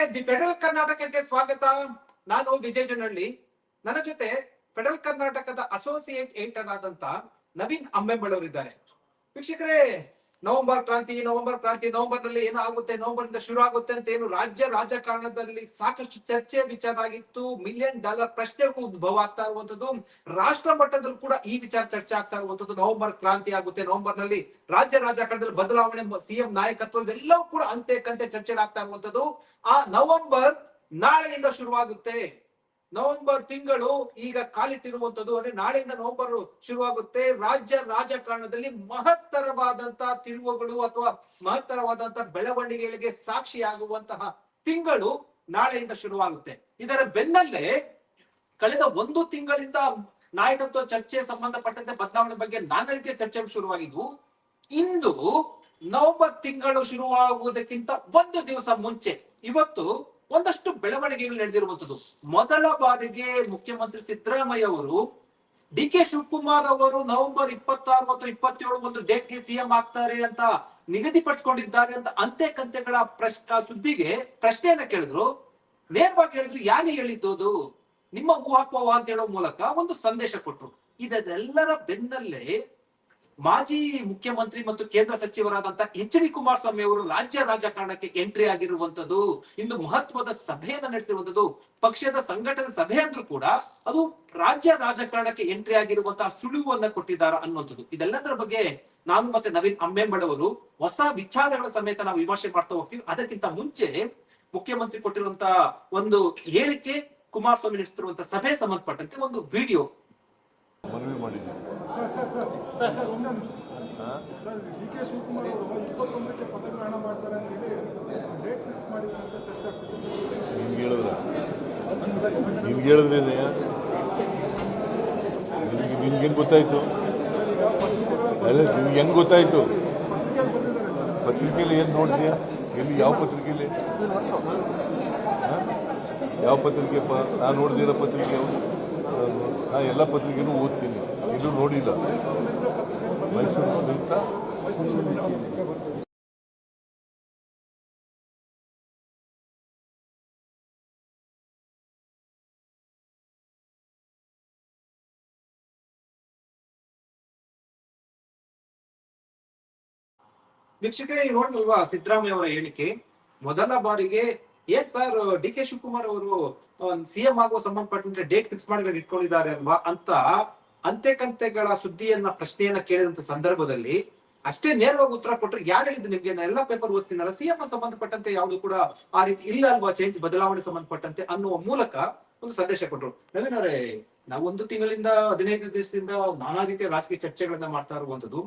The federal ಕರ್ನಾಟಕಕ್ಕೆ ಸ್ವಾಗತ. ನಾನು ವಿಜಯ್ ಜನಹಳ್ಳಿ ನನ್ನ ಜೊತೆ ಫೆಡರಲ್ ಕರ್ನಾಟಕದ ಅಸೋಸಿಯೇಟ್ ಏಟರ್ ಆದಂತ ನವೀನ್ ಅಂಬೆಂಬಳವರಿದ್ದಾರೆ ವೀಕ್ಷಕರೇ ನವೆಂಬರ್ ಕ್ರಾಂತಿ ನವೆಂಬರ್ ಕ್ರಾಂತಿ ನವೆಂಬರ್ನಲ್ಲಿ ಏನಾಗುತ್ತೆ? ನವೆಂಬರ್ ಇಂದ ಶುರು ಆಗುತ್ತೆ ಅಂತ ಏನು ರಾಜ್ಯ ರಾಜಕಾರಣದಲ್ಲಿ ಸಾಕಷ್ಟು ಚರ್ಚೆ ವಿಚಾರ ಆಗಿತ್ತು. ಮಿಲಿಯನ್ ಡಾಲರ್ ಪ್ರಶ್ನೆಗಳು ಉದ್ಭವ ಆಗ್ತಾ ಇರುವಂತದ್ದು ರಾಷ್ಟ್ರ ಮಟ್ಟದಲ್ಲೂ ಕೂಡ ಈ ವಿಚಾರ ಚರ್ಚೆ ಆಗ್ತಾ ಇರುವಂತದ್ದು ನವೆಂಬರ್ ಕ್ರಾಂತಿ ಆಗುತ್ತೆ. ನವೆಂಬರ್ನಲ್ಲಿ ರಾಜ್ಯ ರಾಜಕಾರಣದಲ್ಲಿ ಬದಲಾವಣೆ, ಸಿಎಂ ನಾಯಕತ್ವ ಇವೆಲ್ಲವೂ ಕೂಡ ಅಂತೆ ಕಂತೆ ಚರ್ಚೆಗಳಾಗ್ತಾ ಇರುವಂತದ್ದು ಆ ನವೆಂಬರ್ ನಾಳೆಯಿಂದ ಶುರುವಾಗುತ್ತೆ. ನವೆಂಬರ್ ತಿಂಗಳು ಈಗ ಕಾಲಿಟ್ಟಿರುವಂತದ್ದು ಅಂದ್ರೆ ನಾಳೆಯಿಂದ ನವೆಂಬರ್ ಶುರುವಾಗುತ್ತೆ. ರಾಜ್ಯ ರಾಜಕಾರಣದಲ್ಲಿ ಮಹತ್ತರವಾದಂತಹ ತಿರುವುಗಳು ಅಥವಾ ಮಹತ್ತರವಾದಂತಹ ಬೆಳವಣಿಗೆಗಳಿಗೆ ಸಾಕ್ಷಿಯಾಗುವಂತಹ ತಿಂಗಳು ನಾಳೆಯಿಂದ ಶುರುವಾಗುತ್ತೆ. ಇದರ ಬೆನ್ನಲ್ಲೇ ಕಳೆದ ಒಂದು ತಿಂಗಳಿಂದ ನಾಯಕತ್ವ ಚರ್ಚೆ ಸಂಬಂಧಪಟ್ಟಂತೆ ಬದಲಾವಣೆ ಬಗ್ಗೆ ನಾನಾ ರೀತಿಯ ಚರ್ಚೆ ಶುರುವಾಗಿದ್ವು. ಇಂದು ನವೆಂಬರ್ ತಿಂಗಳು ಶುರುವಾಗುವುದಕ್ಕಿಂತ ಒಂದು ದಿವಸ ಮುಂಚೆ, ಇವತ್ತು ಒಂದಷ್ಟು ಬೆಳವಣಿಗೆಗಳು ನಡೆದಿರುವಂತದ್ದು ಮೊದಲ ಬಾರಿಗೆ ಮುಖ್ಯಮಂತ್ರಿ ಸಿದ್ದರಾಮಯ್ಯ ಅವರು ಡಿ ಕೆ ಶಿವಕುಮಾರ್ ಅವರು ನವೆಂಬರ್ ಇಪ್ಪತ್ತಾರು ಮತ್ತು ಇಪ್ಪತ್ತೇಳು ಒಂದು ಡೇಟ್ಗೆ ಸಿಎಂ ಆಗ್ತಾರೆ ಅಂತ ನಿಗದಿಪಡಿಸಿಕೊಂಡಿದ್ದಾರೆ ಅಂತ ಅಂತೆ ಕಂತೆಗಳ ಪ್ರಶ್ನ ಸುದ್ದಿಗೆ ಪ್ರಶ್ನೆಯನ್ನ ಕೇಳಿದ್ರು. ನೇರವಾಗಿ ಹೇಳಿದ್ರು, ಯಾಕೆ ಹೇಳಿದ್ದು ನಿಮ್ಮ ಊಹಾಪೋಹ ಅಂತ ಹೇಳೋ ಮೂಲಕ ಒಂದು ಸಂದೇಶ ಕೊಟ್ರು. ಇದೆಲ್ಲರ ಬೆನ್ನಲ್ಲೇ ಮಾಜಿ ಮುಖ್ಯಮಂತ್ರಿ ಮತ್ತು ಕೇಂದ್ರ ಸಚಿವರಾದಂತ ಎಚ್ ಡಿ ಕುಮಾರಸ್ವಾಮಿ ಅವರು ರಾಜ್ಯ ರಾಜಕಾರಣಕ್ಕೆ ಎಂಟ್ರಿ ಆಗಿರುವಂತದ್ದು, ಇಂದು ಮಹತ್ವದ ಸಭೆಯನ್ನ ನಡೆಸಿರುವಂತದ್ದು, ಪಕ್ಷದ ಸಂಘಟನೆ ಸಭೆ ಅಂದ್ರೂ ಕೂಡ ಅದು ರಾಜ್ಯ ರಾಜಕಾರಣಕ್ಕೆ ಎಂಟ್ರಿ ಆಗಿರುವಂತಹ ಸುಳಿವನ್ನ ಕೊಟ್ಟಿದ್ದಾರೆ ಅನ್ನುವಂಥದ್ದು. ಇದೆಲ್ಲದರ ಬಗ್ಗೆ ನಾನು ಮತ್ತೆ ನವೀನ್ ಅಂಬೇಂಬಳವರು ಹೊಸ ವಿಚಾರಗಳ ಸಮೇತ ನಾವು ವಿಮರ್ಶೆ ಮಾಡ್ತಾ ಹೋಗ್ತೀವಿ. ಅದಕ್ಕಿಂತ ಮುಂಚೆ ಮುಖ್ಯಮಂತ್ರಿ ಕೊಟ್ಟಿರುವಂತಹ ಒಂದು ಹೇಳಿಕೆ ಕುಮಾರಸ್ವಾಮಿ ನಡೆಸ್ತಿರುವಂತಹ ಸಭೆ ಸಂಬಂಧಪಟ್ಟಂತೆ ಒಂದು ವಿಡಿಯೋ. ನಿನ್ಗೆ ಹೇಳಿದ್ರ? ನಿನ್ಗೆ ಹೇಳಿದ್ರೇನೆ ನಿನ್ಗೆ ನಿನ್ಗೇನು ಗೊತ್ತಾಯ್ತು? ಅಲ್ಲ ಗೊತ್ತಾಯ್ತು? ಪತ್ರಿಕೆಯಲ್ಲಿ ಏನು ನೋಡಿದ್ಯಾ? ಎಲ್ಲಿ, ಯಾವ ಪತ್ರಿಕೆಯಲ್ಲಿ? ಯಾವ ಪತ್ರಿಕೆಪ್ಪ? ನಾನು ನೋಡ್ದಿರೋ ಪತ್ರಿಕೆ ನಾನು ಎಲ್ಲ ಪತ್ರಿಕೆನೂ ಓದ್ತೀನಿ. ಎಲ್ಲೂ ನೋಡಿಲ್ಲ. ಮೈಸೂರು ವೀಕ್ಷಕರೇ ನೋಡಿಲ್ವಾ ಸಿದ್ದರಾಮಯ್ಯ ಅವರ ಹೇಳಿಕೆ? ಮೊದಲ ಬಾರಿಗೆ ಏನ್ ಸರ್ ಡಿ ಕೆ ಶಿವಕುಮಾರ್ ಅವರು ಸಿಎಂ ಆಗುವ ಸಂಬಂಧಪಟ್ಟಂತೆ ಡೇಟ್ ಫಿಕ್ಸ್ ಮಾಡಿ ಇಟ್ಕೊಂಡಿದ್ದಾರೆ ಅಲ್ವಾ ಅಂತ ಅಂತೆ ಕಂತೆಗಳ ಸುದ್ದಿಯನ್ನ, ಪ್ರಶ್ನೆಯನ್ನ ಕೇಳಿದಂತ ಸಂದರ್ಭದಲ್ಲಿ ಅಷ್ಟೇ ನೇರವಾಗಿ ಉತ್ತರ ಕೊಟ್ರೆ ಯಾರು ಹೇಳಿದ್ದು ನಿಮ್ಗೆ? ಎಲ್ಲಾ ಎಲ್ಲ ಪೇಪರ್ ಓದ್ತೀನಲ್ಲ ಸಿಎಂ ಸಂಬಂಧಪಟ್ಟಂತೆ ಯಾವುದು ಕೂಡ ಆ ರೀತಿ ಇಲ್ಲ ಅಲ್ವಾ ಚೇಂಜ್ ಬದಲಾವಣೆ ಸಂಬಂಧಪಟ್ಟಂತೆ ಅನ್ನುವ ಮೂಲಕ ಒಂದು ಸಂದೇಶ ಕೊಟ್ಟರು ನವೀನ್ ನಾವು ಒಂದು ತಿಂಗಳಿಂದ, ಹದಿನೈದು ದಿವಸದಿಂದ ನಾನಾ ರೀತಿಯ ರಾಜಕೀಯ ಚರ್ಚೆಗಳನ್ನ ಮಾಡ್ತಾ ಇರುವಂತದ್ದು,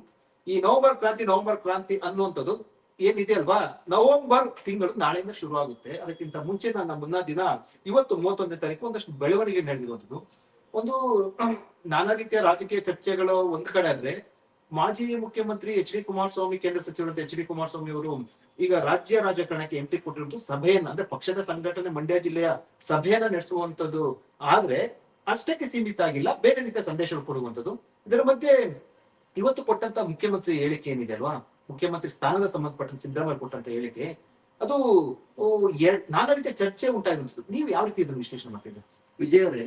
ಈ ನವೆಂಬರ್ ಕ್ರಾಂತಿ ನವೆಂಬರ್ ಕ್ರಾಂತಿ ಅನ್ನುವಂಥದ್ದು ಏನಿದೆ ಅಲ್ವಾ? ನವೆಂಬರ್ ತಿಂಗಳು ನಾಳೆಯಿಂದ ಶುರು ಆಗುತ್ತೆ ಅದಕ್ಕಿಂತ ಮುಂಚೆ ನನ್ನ ಮುನ್ನಾ ದಿನ, ಇವತ್ತು ಮೂವತ್ತೊಂದನೇ ತಾರೀಕು ಒಂದಷ್ಟು ಬೆಳವಣಿಗೆ ನಡೆದಿರುವಂಥದ್ದು ಒಂದು ನಾನಾ ರೀತಿಯ ರಾಜಕೀಯ ಚರ್ಚೆಗಳು ಒಂದ್ ಕಡೆ ಆದ್ರೆ ಮಾಜಿ ಮುಖ್ಯಮಂತ್ರಿ ಎಚ್ ಡಿ ಕುಮಾರಸ್ವಾಮಿ, ಕೇಂದ್ರ ಸಚಿವರಂತ ಎಚ್ ಡಿ ಕುಮಾರಸ್ವಾಮಿ ಅವರು ಈಗ ರಾಜ್ಯ ರಾಜಕಾರಣಕ್ಕೆ ಎಂಟ್ರಿ ಕೊಟ್ಟಿರುವುದು ಸಭೆಯನ್ನ, ಅಂದ್ರೆ ಪಕ್ಷದ ಸಂಘಟನೆ ಮಂಡ್ಯ ಜಿಲ್ಲೆಯ ಸಭೆಯನ್ನ ನಡೆಸುವಂತದ್ದು. ಆದ್ರೆ ಅಷ್ಟಕ್ಕೆ ಸೀಮಿತ ಆಗಿಲ್ಲ, ಬೇರೆ ರೀತಿಯ ಸಂದೇಶಗಳು ಕೊಡುವಂತದ್ದು. ಇದರ ಮಧ್ಯೆ ಇವತ್ತು ಕೊಟ್ಟಂತ ಮುಖ್ಯಮಂತ್ರಿ ಹೇಳಿಕೆ ಏನಿದೆ ಅಲ್ವಾ? ಮುಖ್ಯಮಂತ್ರಿ ಸ್ಥಾನದ ಸಂಬಂಧಪಟ್ಟ ಸಿದ್ದರಾಮಯ್ಯ ಕೊಟ್ಟಂತ ಹೇಳಿಕೆ, ಅದು ನಾನಾ ರೀತಿಯ ಚರ್ಚೆ ಉಂಟಾಗಿರುವಂತದ್ದು. ನೀವು ಯಾವ ರೀತಿ ಇದನ್ನು ವಿಶ್ಲೇಷಣೆ ಮಾಡ್ತಿದ್ದೀರಿ? ವಿಜಯ್ ಅವರೇ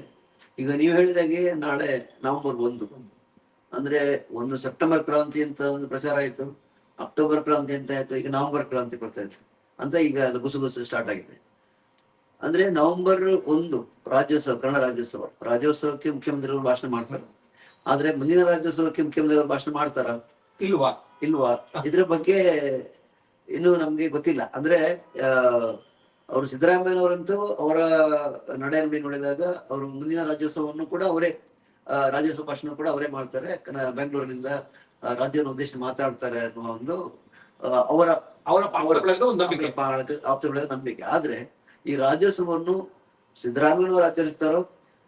ಈಗ ನೀವು ಹೇಳಿದಾಗೆ ನಾಳೆ ನವೆಂಬರ್ ಒಂದು. ಅಂದ್ರೆ ಒಂದು ಸೆಪ್ಟೆಂಬರ್ ಕ್ರಾಂತಿ ಅಂತ ಒಂದು ಪ್ರಚಾರ ಆಯ್ತು. ಅಕ್ಟೋಬರ್ ಕ್ರಾಂತಿ ಅಂತ ಆಯ್ತು. ಈಗ ನವೆಂಬರ್ ಕ್ರಾಂತಿ ಬರ್ತಾ ಇತ್ತು. ಅಂತ ಈಗ ಗುಸು ಗುಸು ಸ್ಟಾರ್ಟ್ ಆಗಿದೆ. ಅಂದ್ರೆ ನವೆಂಬರ್ ಒಂದು ರಾಜ್ಯೋತ್ಸವ ಕನ್ನಡ ರಾಜ್ಯೋತ್ಸವ. ರಾಜ್ಯೋತ್ಸವಕ್ಕೆ ಮುಖ್ಯಮಂತ್ರಿಗಳು ಭಾಷಣ ಮಾಡ್ತಾರೆ. ಆದ್ರೆ ಮುಂದಿನ ರಾಜ್ಯೋತ್ಸವಕ್ಕೆ ಮುಖ್ಯಮಂತ್ರಿಗಳು ಭಾಷಣ ಮಾಡ್ತಾರ? ಇಲ್ವಾ? ಇಲ್ವಾ? ಇದ್ರ ಬಗ್ಗೆ ಇನ್ನು ನಮ್ಗೆ ಗೊತ್ತಿಲ್ಲ. ಅಂದ್ರೆ ಆ, ಅವರು ಸಿದ್ದರಾಮಯ್ಯನವರಂತೂ ಅವರ ನಡೆಯಲ್ಲಿ ನೋಡಿದಾಗ ಅವರು ಮುಂದಿನ ರಾಜ್ಯೋತ್ಸವವನ್ನು ಕೂಡ ಅವರೇ ರಾಜ್ಯೋತ್ಸವ ಭಾಷಣ ಕೂಡ ಅವರೇ ಮಾಡ್ತಾರೆ. ಬೆಂಗಳೂರಿನಿಂದ ರಾಜ್ಯವನ್ನು ಉದ್ದೇಶಿಸಿ ಮಾತಾಡ್ತಾರೆ ಅನ್ನುವ ಒಂದು ಅವರ ಅವರ ಆಪ್ತಗಳ ನಂಬಿಕೆ. ಆದ್ರೆ ಈ ರಾಜ್ಯೋತ್ಸವವನ್ನು ಸಿದ್ದರಾಮಯ್ಯನವರು ಆಚರಿಸ್ತಾರೋ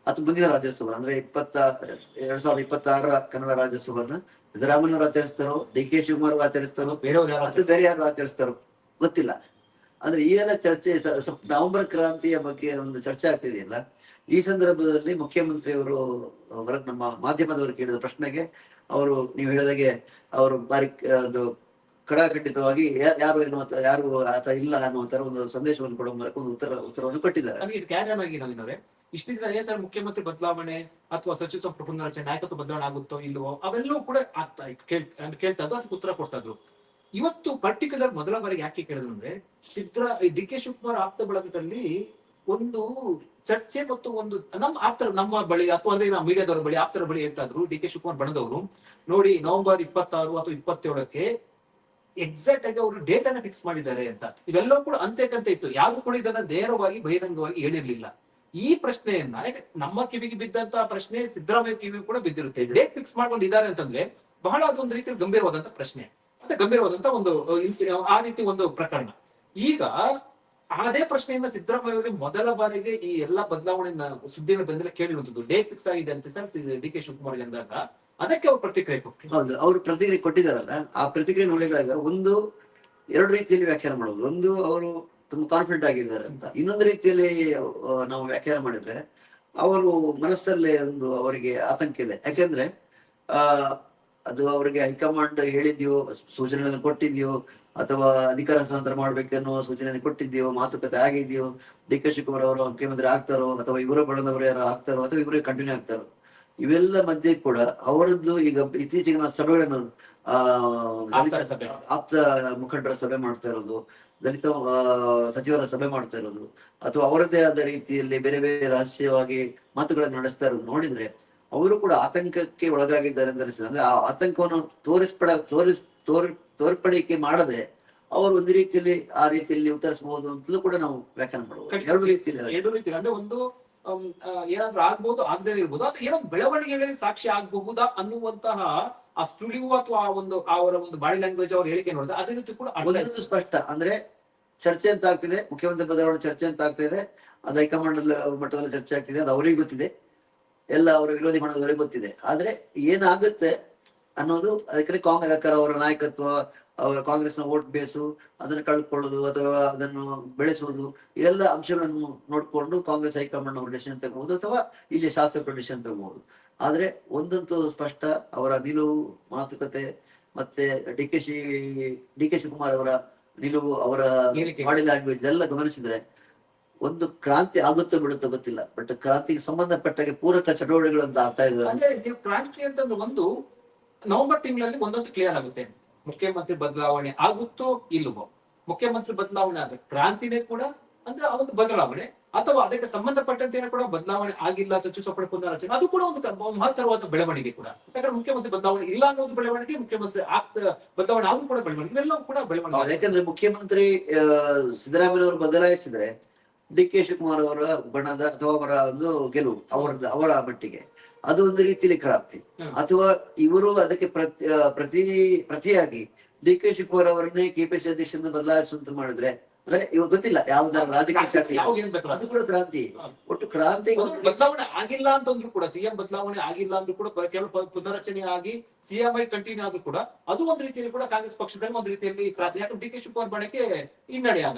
ಅಥವಾ ಮುಂದಿನ ರಾಜ್ಯೋತ್ಸವ ಅಂದ್ರೆ ಇಪ್ಪತ್ತ ಎರಡ್ ಸಾವಿರದ ಇಪ್ಪತ್ತಾರರ ಕನ್ನಡ ರಾಜ್ಯೋತ್ಸವವನ್ನು ಸಿದ್ದರಾಮಯ್ಯನವರು ಆಚರಿಸ್ತಾರೋ ಡಿ ಕೆ ಶಿವಕುಮಾರ್ ಆಚರಿಸ್ತಾರೋ ಬೇರೆ ಯಾರು ಆಚರಿಸ್ತಾರೋ ಗೊತ್ತಿಲ್ಲ. ಅಂದ್ರೆ ಎಲ್ಲ ಚರ್ಚೆ ಸ- ಸ- ನವೆಂಬರ್ ಕ್ರಾಂತಿಯ ಬಗ್ಗೆ ಒಂದು ಚರ್ಚೆ ಆಗ್ತಿದೆಯಲ್ಲ? ಈ ಸಂದರ್ಭದಲ್ಲಿ ಮುಖ್ಯಮಂತ್ರಿಯವರು ನಮ್ಮ ಮಾಧ್ಯಮದವರು ಕೇಳಿದ ಪ್ರಶ್ನೆಗೆ ಅವರು, ನೀವು ಹೇಳಿದಾಗೆ ಅವರು ಬಾರಿ ಒಂದು ಕಡಾಖಂಡಿತವಾಗಿ ಯಾರು ಏನು ಯಾರು ಆತ ಇಲ್ಲ ಅನ್ನುವಂತ ಒಂದು ಸಂದೇಶವನ್ನು ಕೊಡುವ ಮೂಲಕ ಒಂದು ಉತ್ತರ, ಉತ್ತರವನ್ನು ಕೊಟ್ಟಿದ್ದಾರೆ. ಅಂದ್ರೆ ಇದು ಕ್ಯಾನ್ ಆಗಿ ನವೀನವ್ರೆ ಇಷ್ಟು ದಿನ ಸರ್ ಮುಖ್ಯಮಂತ್ರಿ ಬದಲಾವಣೆ ಅಥವಾ ಸಚಿವ ಸಂಪುಟ ಪುನರಚನೆ ನಾಯಕತ್ವ ಬದಲಾವಣೆ ಆಗುತ್ತೋ ಇಲ್ವೋ, ಅವೆಲ್ಲವೂ ಕೂಡ ಆಗ್ತಾ ಇತ್ತು. ಕೇಳ್ತಾ ಇದ್ದು ಅದಕ್ಕೆ ಉತ್ತರ ಕೊಡ್ತಾ ಇದ್ರು. ಇವತ್ತು ಪರ್ಟಿಕ್ಯುಲರ್ ಮೊದಲ ಬಾರಿಗೆ ಯಾಕೆ ಕೇಳಿದ್ರು ಅಂದ್ರೆ, ಸಿದ್ರ ಡಿ ಕೆ ಶಿವಕುಮಾರ್ ಆಪ್ತ ಬಳಗದಲ್ಲಿ ಒಂದು ಚರ್ಚೆ ಮತ್ತು ಒಂದು ನಮ್ಮ ಆಪ್ತರ, ನಮ್ಮ ಬಳಿ ಅಥವಾ ಅಂದ್ರೆ ನಮ್ಮ ಮೀಡಿಯಾದವರ ಬಳಿ, ಆಪ್ತರ ಬಳಿ ಹೇಳ್ತಾ ಇದ್ರು ಡಿ ಕೆ ಶಿವಕುಮಾರ್ ಬಣದವರು. ನೋಡಿ, ನವೆಂಬರ್ ಇಪ್ಪತ್ತಾರು ಅಥವಾ ಇಪ್ಪತ್ತೇಳಕ್ಕೆ ಎಕ್ಸಾಕ್ಟ್ ಆಗಿ ಅವರು ಡೇಟ್ ಅನ್ನ ಫಿಕ್ಸ್ ಮಾಡಿದ್ದಾರೆ ಅಂತ. ಇವೆಲ್ಲವೂ ಕೂಡ ಅಂತೆಕಂತೆ ಇತ್ತು. ಯಾರು ಕೂಡ ಇದನ್ನ ನೇರವಾಗಿ ಬಹಿರಂಗವಾಗಿ ಹೇಳಿರ್ಲಿಲ್ಲ. ಈ ಪ್ರಶ್ನೆಯನ್ನ ನಮ್ಮ ಕಿವಿಗೆ ಬಿದ್ದಂತ ಪ್ರಶ್ನೆ ಸಿದ್ದರಾಮಯ್ಯ ಕಿವಿ ಕೂಡ ಬಿದ್ದಿರುತ್ತೆ. ಡೇಟ್ ಫಿಕ್ಸ್ ಮಾಡ್ಕೊಂಡಿದ್ದಾರೆ ಅಂತಂದ್ರೆ ಬಹಳ ಅದೊಂದು ರೀತಿಯಲ್ಲಿ ಗಂಭೀರವಾದಂತ ಪ್ರಶ್ನೆ. ಮತ್ತೆ ಗಂಭೀರವಾದಂತ ಒಂದು, ಆ ರೀತಿ ಒಂದು ಪ್ರಕರಣ. ಈಗ ಅದೇ ಪ್ರಶ್ನೆಯನ್ನ ಸಿದ್ದರಾಮಯ್ಯ ಅವರಿಗೆ ಮೊದಲ ಬಾರಿಗೆ ಈ ಎಲ್ಲಾ ಬದಲಾವಣೆ ಸುದ್ದಿಗಳು ಬಂದ್ರೆ ಕೇಳಿರುವಂತದ್ದು. ಡೇ ಫಿಕ್ಸ್ ಆಗಿದೆ ಅಂತ ಸರ್ ಡಿ, ಕೆ, ಶಿವಕುಮಾರ್ ಎಂದಾಗ ಅದಕ್ಕೆ ಅವ್ರು ಪ್ರತಿಕ್ರಿಯೆ ಕೊಟ್ಟರು ಹೌದು, ಅವರು ಪ್ರತಿಕ್ರಿಯೆ ಕೊಟ್ಟಿದ್ದಾರಲ್ಲ, ಆ ಪ್ರತಿಕ್ರಿಯೆ ನೋಡಿದಾಗ ಒಂದು, ಎರಡು ರೀತಿಯಲ್ಲಿ ವ್ಯಾಖ್ಯಾನ ಮಾಡಬಹುದು. ಒಂದು ಅವರು ತುಂಬಾ ಕಾನ್ಫಿಡೆಂಟ್ ಆಗಿದ್ದಾರೆ ಅಂತ. ಇನ್ನೊಂದು ರೀತಿಯಲ್ಲಿ ನಾವು ವ್ಯಾಖ್ಯಾನ ಮಾಡಿದ್ರೆ, ಅವರು ಮನಸ್ಸಲ್ಲೇ ಒಂದು ಅವರಿಗೆ ಆತಂಕ ಇದೆ. ಯಾಕೆಂದ್ರೆ, ಆ ಅದು ಅವರಿಗೆ ಹೈಕಮಾಂಡ್ ಹೇಳಿದ್ಯೋ ಸೂಚನೆಗಳನ್ನು ಕೊಟ್ಟಿದ್ಯೋ ಅಥವಾ ಅಧಿಕಾರ ಹಸ್ತಾಂತರ ಮಾಡ್ಬೇಕನ್ನೋ ಸೂಚನೆ ಕೊಟ್ಟಿದ್ಯೋ ಮಾತುಕತೆ ಆಗಿದೆಯೋ ಡಿ ಕೆ ಶಿವಕುಮಾರ್ ಅವರು ಮುಖ್ಯಮಂತ್ರಿ ಆಗ್ತಾರೋ ಅಥವಾ ಇವರ ಬಣದವರು ಯಾರು ಆಗ್ತಾರೋ ಅಥವಾ ಇವರೇ ಕಂಟಿನ್ಯೂ ಆಗ್ತಾರೋ ಇವೆಲ್ಲ ಮಧ್ಯೆ ಕೂಡ ಅವರದ್ದು ಈಗ ಇತ್ತೀಚಿನ ಸಭೆಗಳನ್ನು. ಆಪ್ತ ಮುಖಂಡರ ಸಭೆ ಮಾಡ್ತಾ ಇರೋದು ದಲಿತ ಸಚಿವರ ಸಭೆ ಮಾಡ್ತಾ ಇರೋದು ಅಥವಾ ಅವರದೇ ಆದ ರೀತಿಯಲ್ಲಿ ಬೇರೆ ಬೇರೆ ರಹಸ್ಯವಾಗಿ ಮಾತುಗಳನ್ನು ನಡೆಸ್ತಾ ಇರೋದು ನೋಡಿದ್ರೆ ಅವರು ಕೂಡ ಆತಂಕಕ್ಕೆ ಒಳಗಾಗಿದ್ದಾರೆ ಅಂತ ಅಂದ್ರೆ ಆ ಆತಂಕವನ್ನು ತೋರಿಸ್ಪಡ ತೋರಿಸ್ ತೋರ್ ತೋರ್ಪಡಿಕೆ ಮಾಡದೆ ಅವರು ಒಂದು ರೀತಿಯಲ್ಲಿ ಆ ರೀತಿಯಲ್ಲಿ ಉತ್ತರಿಸಬಹುದು ಅಂತಲೂ ಕೂಡ ನಾವು ವ್ಯಾಖ್ಯಾನ ಮಾಡಬಹುದು ಎರಡು ರೀತಿಯಲ್ಲಿ ಎರಡು ರೀತಿಯಲ್ಲಿ. ಅಂದ್ರೆ ಒಂದು ಏನಾದ್ರೂ ಆಗ್ಬಹುದು ಆಗದೇ ಇರ್ಬೋದು ಅಥವಾ ಏನೋ ಬೆಳವಣಿಗೆಗಳಲ್ಲಿ ಸಾಕ್ಷಿ ಆಗಬಹುದಾ ಅನ್ನುವಂತಹ ಆ ಸುಳಿವು ಅಥವಾ ಆ ಒಂದು ಅವರ ಒಂದು ಬಾಡಿ ಲ್ಯಾಂಗ್ವೇಜ್ ಅವ್ರ ಹೇಳಿಕೆ ನೋಡಿದ್ರೆ ಅದೇ ರೀತಿ ಕೂಡ ಅದೊಂದು ಸ್ಪಷ್ಟ. ಅಂದ್ರೆ ಚರ್ಚೆ ಅಂತ ಆಗ್ತಿದೆ ಮುಖ್ಯಮಂತ್ರಿ ಬದಲಾವಣೆ ಚರ್ಚೆ ಅಂತ ಆಗ್ತಾ ಇದೆ ಅದು ಹೈಕಮಾಂಡ್ ಮಟ್ಟದಲ್ಲಿ ಚರ್ಚೆ ಆಗ್ತಿದೆ ಅದು ಅವರಿಗೆ ಗೊತ್ತಿದೆ. ಎಲ್ಲ ಅವರ ವಿರೋಧಿ ಮಾಡೋದವರಿಗೆ ಗೊತ್ತಿದೆ ಆದ್ರೆ ಏನಾಗುತ್ತೆ ಅನ್ನೋದು ಅದಕ್ಕೆ ಕಾಂಗ್ರೆಸ್ ಅವರ ನಾಯಕತ್ವ ಅವರ ಕಾಂಗ್ರೆಸ್ನ ವೋಟ್ ಬೇಸು ಅದನ್ನು ಕಳ್ಕೊಳ್ಳೋದು ಅಥವಾ ಅದನ್ನು ಬೆಳೆಸುವುದು ಇವೆಲ್ಲ ಅಂಶಗಳನ್ನು ನೋಡಿಕೊಂಡು ಕಾಂಗ್ರೆಸ್ ಹೈಕಮಾಂಡ್ ಅವರು ಡಿಸಿಷನ್ ತಗೋಬಹುದು ಅಥವಾ ಇಲ್ಲಿ ಶಾಸಕರು ಡಿಸಿಷನ್ ತಗೋಬಹುದು ಆದ್ರೆ ಒಂದಂತೂ ಸ್ಪಷ್ಟ ಅವರ ನಿಲುವು ಮಾತುಕತೆ ಮತ್ತೆ ಡಿ ಕೆ ಶಿ ಡಿ ಕೆ ಶಿವಕುಮಾರ್ ಅವರ ನಿಲುವು ಅವರ. ಬಾಡಿ ಲ್ಯಾಂಗ್ವೇಜ್ ಎಲ್ಲ ಗಮನಿಸಿದ್ರೆ ಒಂದು ಕ್ರಾಂತಿ ಆಗುತ್ತೋ ಬಿಡುತ್ತೋ ಗೊತ್ತಿಲ್ಲ. ಬಟ್ ಕ್ರಾಂತಿಗೆ ಸಂಬಂಧಪಟ್ಟಾಗೆ ಪೂರಕ ಚಟುವಟಿಕೆಗಳು ಅಂತ ಆಗ್ತಾ ಇದ್ದಾರೆ ಅಂದ್ರೆ ನೀವು ಕ್ರಾಂತಿ ಅಂತಂದ್ರೆ ಒಂದು ನವೆಂಬರ್ ತಿಂಗಳಲ್ಲಿ ಒಂದೊಂದು ಕ್ಲಿಯರ್ ಆಗುತ್ತೆ. ಮುಖ್ಯಮಂತ್ರಿ ಬದಲಾವಣೆ ಆಗುತ್ತೋ ಇಲ್ಲವೋ. ಮುಖ್ಯಮಂತ್ರಿ ಬದಲಾವಣೆ ಆದ್ರೆ ಕ್ರಾಂತಿನೇ ಕೂಡ ಅಂದ್ರೆ ಆ ಒಂದು ಬದಲಾವಣೆ. ಅಥವಾ ಅದಕ್ಕೆ ಸಂಬಂಧಪಟ್ಟಂತೆ ಕೂಡ ಬದಲಾವಣೆ ಆಗಿಲ್ಲ ಸಚಿವ ಸಂಪುಟ ರಚನೆ ಅದು ಕೂಡ ಒಂದು ಮಹತ್ತರವಾದ ಬೆಳವಣಿಗೆ ಕೂಡ. ಯಾಕಂದ್ರೆ ಮುಖ್ಯಮಂತ್ರಿ ಬದಲಾವಣೆ ಇಲ್ಲ ಅನ್ನೋದು ಬೆಳವಣಿಗೆ ಮುಖ್ಯಮಂತ್ರಿ ಆಗ್ತ ಬದಲಾವಣೆ ಆದ್ರೂ ಕೂಡ ಬೆಳವಣಿಗೆ. ಇವೆಲ್ಲವೂ ಕೂಡ ಬೆಳವಣಿಗೆ. ಯಾಕಂದ್ರೆ ಮುಖ್ಯಮಂತ್ರಿ ಸಿದ್ದರಾಮಯ್ಯ ಅವರು ಬದಲಾಯಿಸಿದ್ರೆ ಡಿ ಕೆ ಶಿವಕುಮಾರ್ ಅವರ ಬಣದ ಅಥವಾ ಅವರ ಒಂದು ಗೆಲುವು ಅವರದ್ದು ಅವರ ಮಟ್ಟಿಗೆ. ಅದು ಒಂದು ರೀತಿಯಲ್ಲಿ ಕ್ರಾಂತಿ ಅಥವಾ ಇವರು ಅದಕ್ಕೆ ಪ್ರತಿ ಪ್ರತಿ ಪ್ರತಿಯಾಗಿ ಡಿ ಕೆ ಶಿವಕುಮಾರ್ ಅವರನ್ನೇ ಕೆಪಿಸಿ ಅಧ್ಯಕ್ಷರನ್ನು ಬದಲಾಯಿಸುವಂತ ಮಾಡಿದ್ರೆ ಅಂದ್ರೆ ಇವಾಗ ಗೊತ್ತಿಲ್ಲ ಯಾವ್ದಾರ ರಾಜಕೀಯ ಅದು ಕೂಡ ಕ್ರಾಂತಿ. ಒಟ್ಟು ಕ್ರಾಂತಿ ಬದಲಾವಣೆ ಆಗಿಲ್ಲ ಅಂತಂದ್ರು ಕೂಡ ಸಿಎಂ ಬದಲಾವಣೆ ಆಗಿಲ್ಲ ಅಂದ್ರೂ ಕೂಡ ಕೆಲವು ಪುನರಚನೆ ಆಗಿ ಸಿಎಂ ಐ ಕಂಟಿನ್ಯೂ ಆದ್ರೂ ಕೂಡ ಅದು ಒಂದ್ ರೀತಿಯಲ್ಲಿ ಕೂಡ ಕಾಂಗ್ರೆಸ್ ಪಕ್ಷದಲ್ಲಿ ಒಂದ್ ರೀತಿಯಲ್ಲಿ ಕ್ರಾಂತಿ. ಯಾಕಂದ್ರೆ ಡಿ ಕೆ ಶಿವಕುಮಾರ್ ಬಣಕ್ಕೆ ಹಿನ್ನಡೆ ಆದ.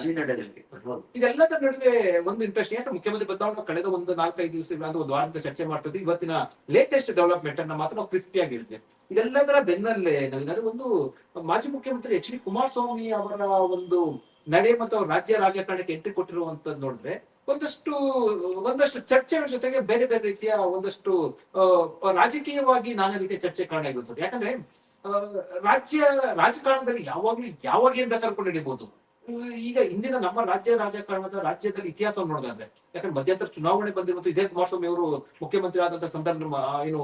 ಇದೆಲ್ಲದರ ನಡುವೆ ಒಂದು ಇಂಟ್ರೆಸ್ಟ್ ಯಾಕಂದ್ರೆ ಮುಖ್ಯಮಂತ್ರಿ ಬದಲಾವಣೆ ಕಳೆದ ಒಂದು ನಾಲ್ಕೈದು ದಿವಸ ಒಂದು ವಾರದ ಚರ್ಚೆ ಮಾಡ್ತಿದ್ವಿ. ಇವತ್ತಿನ ಲೇಟೆಸ್ಟ್ ಡೆವಲಪ್ಮೆಂಟ್ ಅನ್ನ ಮಾತ್ರ ನಾವು ಕ್ರಿಸ್ಪಿಯಾಗಿ ಹೇಳ್ತೀವಿ ಇದೆಲ್ಲದರ ಬೆನ್ನಲ್ಲೇ ಒಂದು ಮಾಜಿ ಮುಖ್ಯಮಂತ್ರಿ ಎಚ್ ಡಿ ಕುಮಾರಸ್ವಾಮಿ ಅವರ ಒಂದು ನಡೆ ಮತ್ತು ರಾಜ್ಯ ರಾಜಕಾರಣಕ್ಕೆ ಎಂಟ್ರಿ ಕೊಟ್ಟಿರುವಂತದ್ದು ನೋಡಿದ್ರೆ ಒಂದಷ್ಟು ಒಂದಷ್ಟು ಚರ್ಚೆಗಳ ಜೊತೆಗೆ ಬೇರೆ ಬೇರೆ ರೀತಿಯ ಒಂದಷ್ಟು ರಾಜಕೀಯವಾಗಿ ನಾನಾ ರೀತಿಯ ಚರ್ಚೆ ಕಾರಣ ಇರುತ್ತದೆ. ಯಾಕಂದ್ರೆ ರಾಜ್ಯ ರಾಜಕಾರಣದಲ್ಲಿ ಯಾವಾಗ್ಲೂ, ಯಾವಾಗ ಏನ್ ಬೇಕಾದ್ರೂ ಕೂಡ ನಡೀಬಹುದು ಈಗ ಇಂದಿನ ನಮ್ಮ ರಾಜ್ಯ ರಾಜಕಾರಣದ ರಾಜ್ಯದಲ್ಲಿ ಇತಿಹಾಸವನ್ನು ನೋಡೋದಾದ್ರೆ, ಯಾಕಂದ್ರೆ ಮಧ್ಯಂತರ ಚುನಾವಣೆ ಬಂದಿರುವಂತ ಇದೇ ಕುಮಾರಸ್ವಾಮಿ ಅವರು ಮುಖ್ಯಮಂತ್ರಿ ಆದಂತ ಸಂದರ್ಭ ಏನು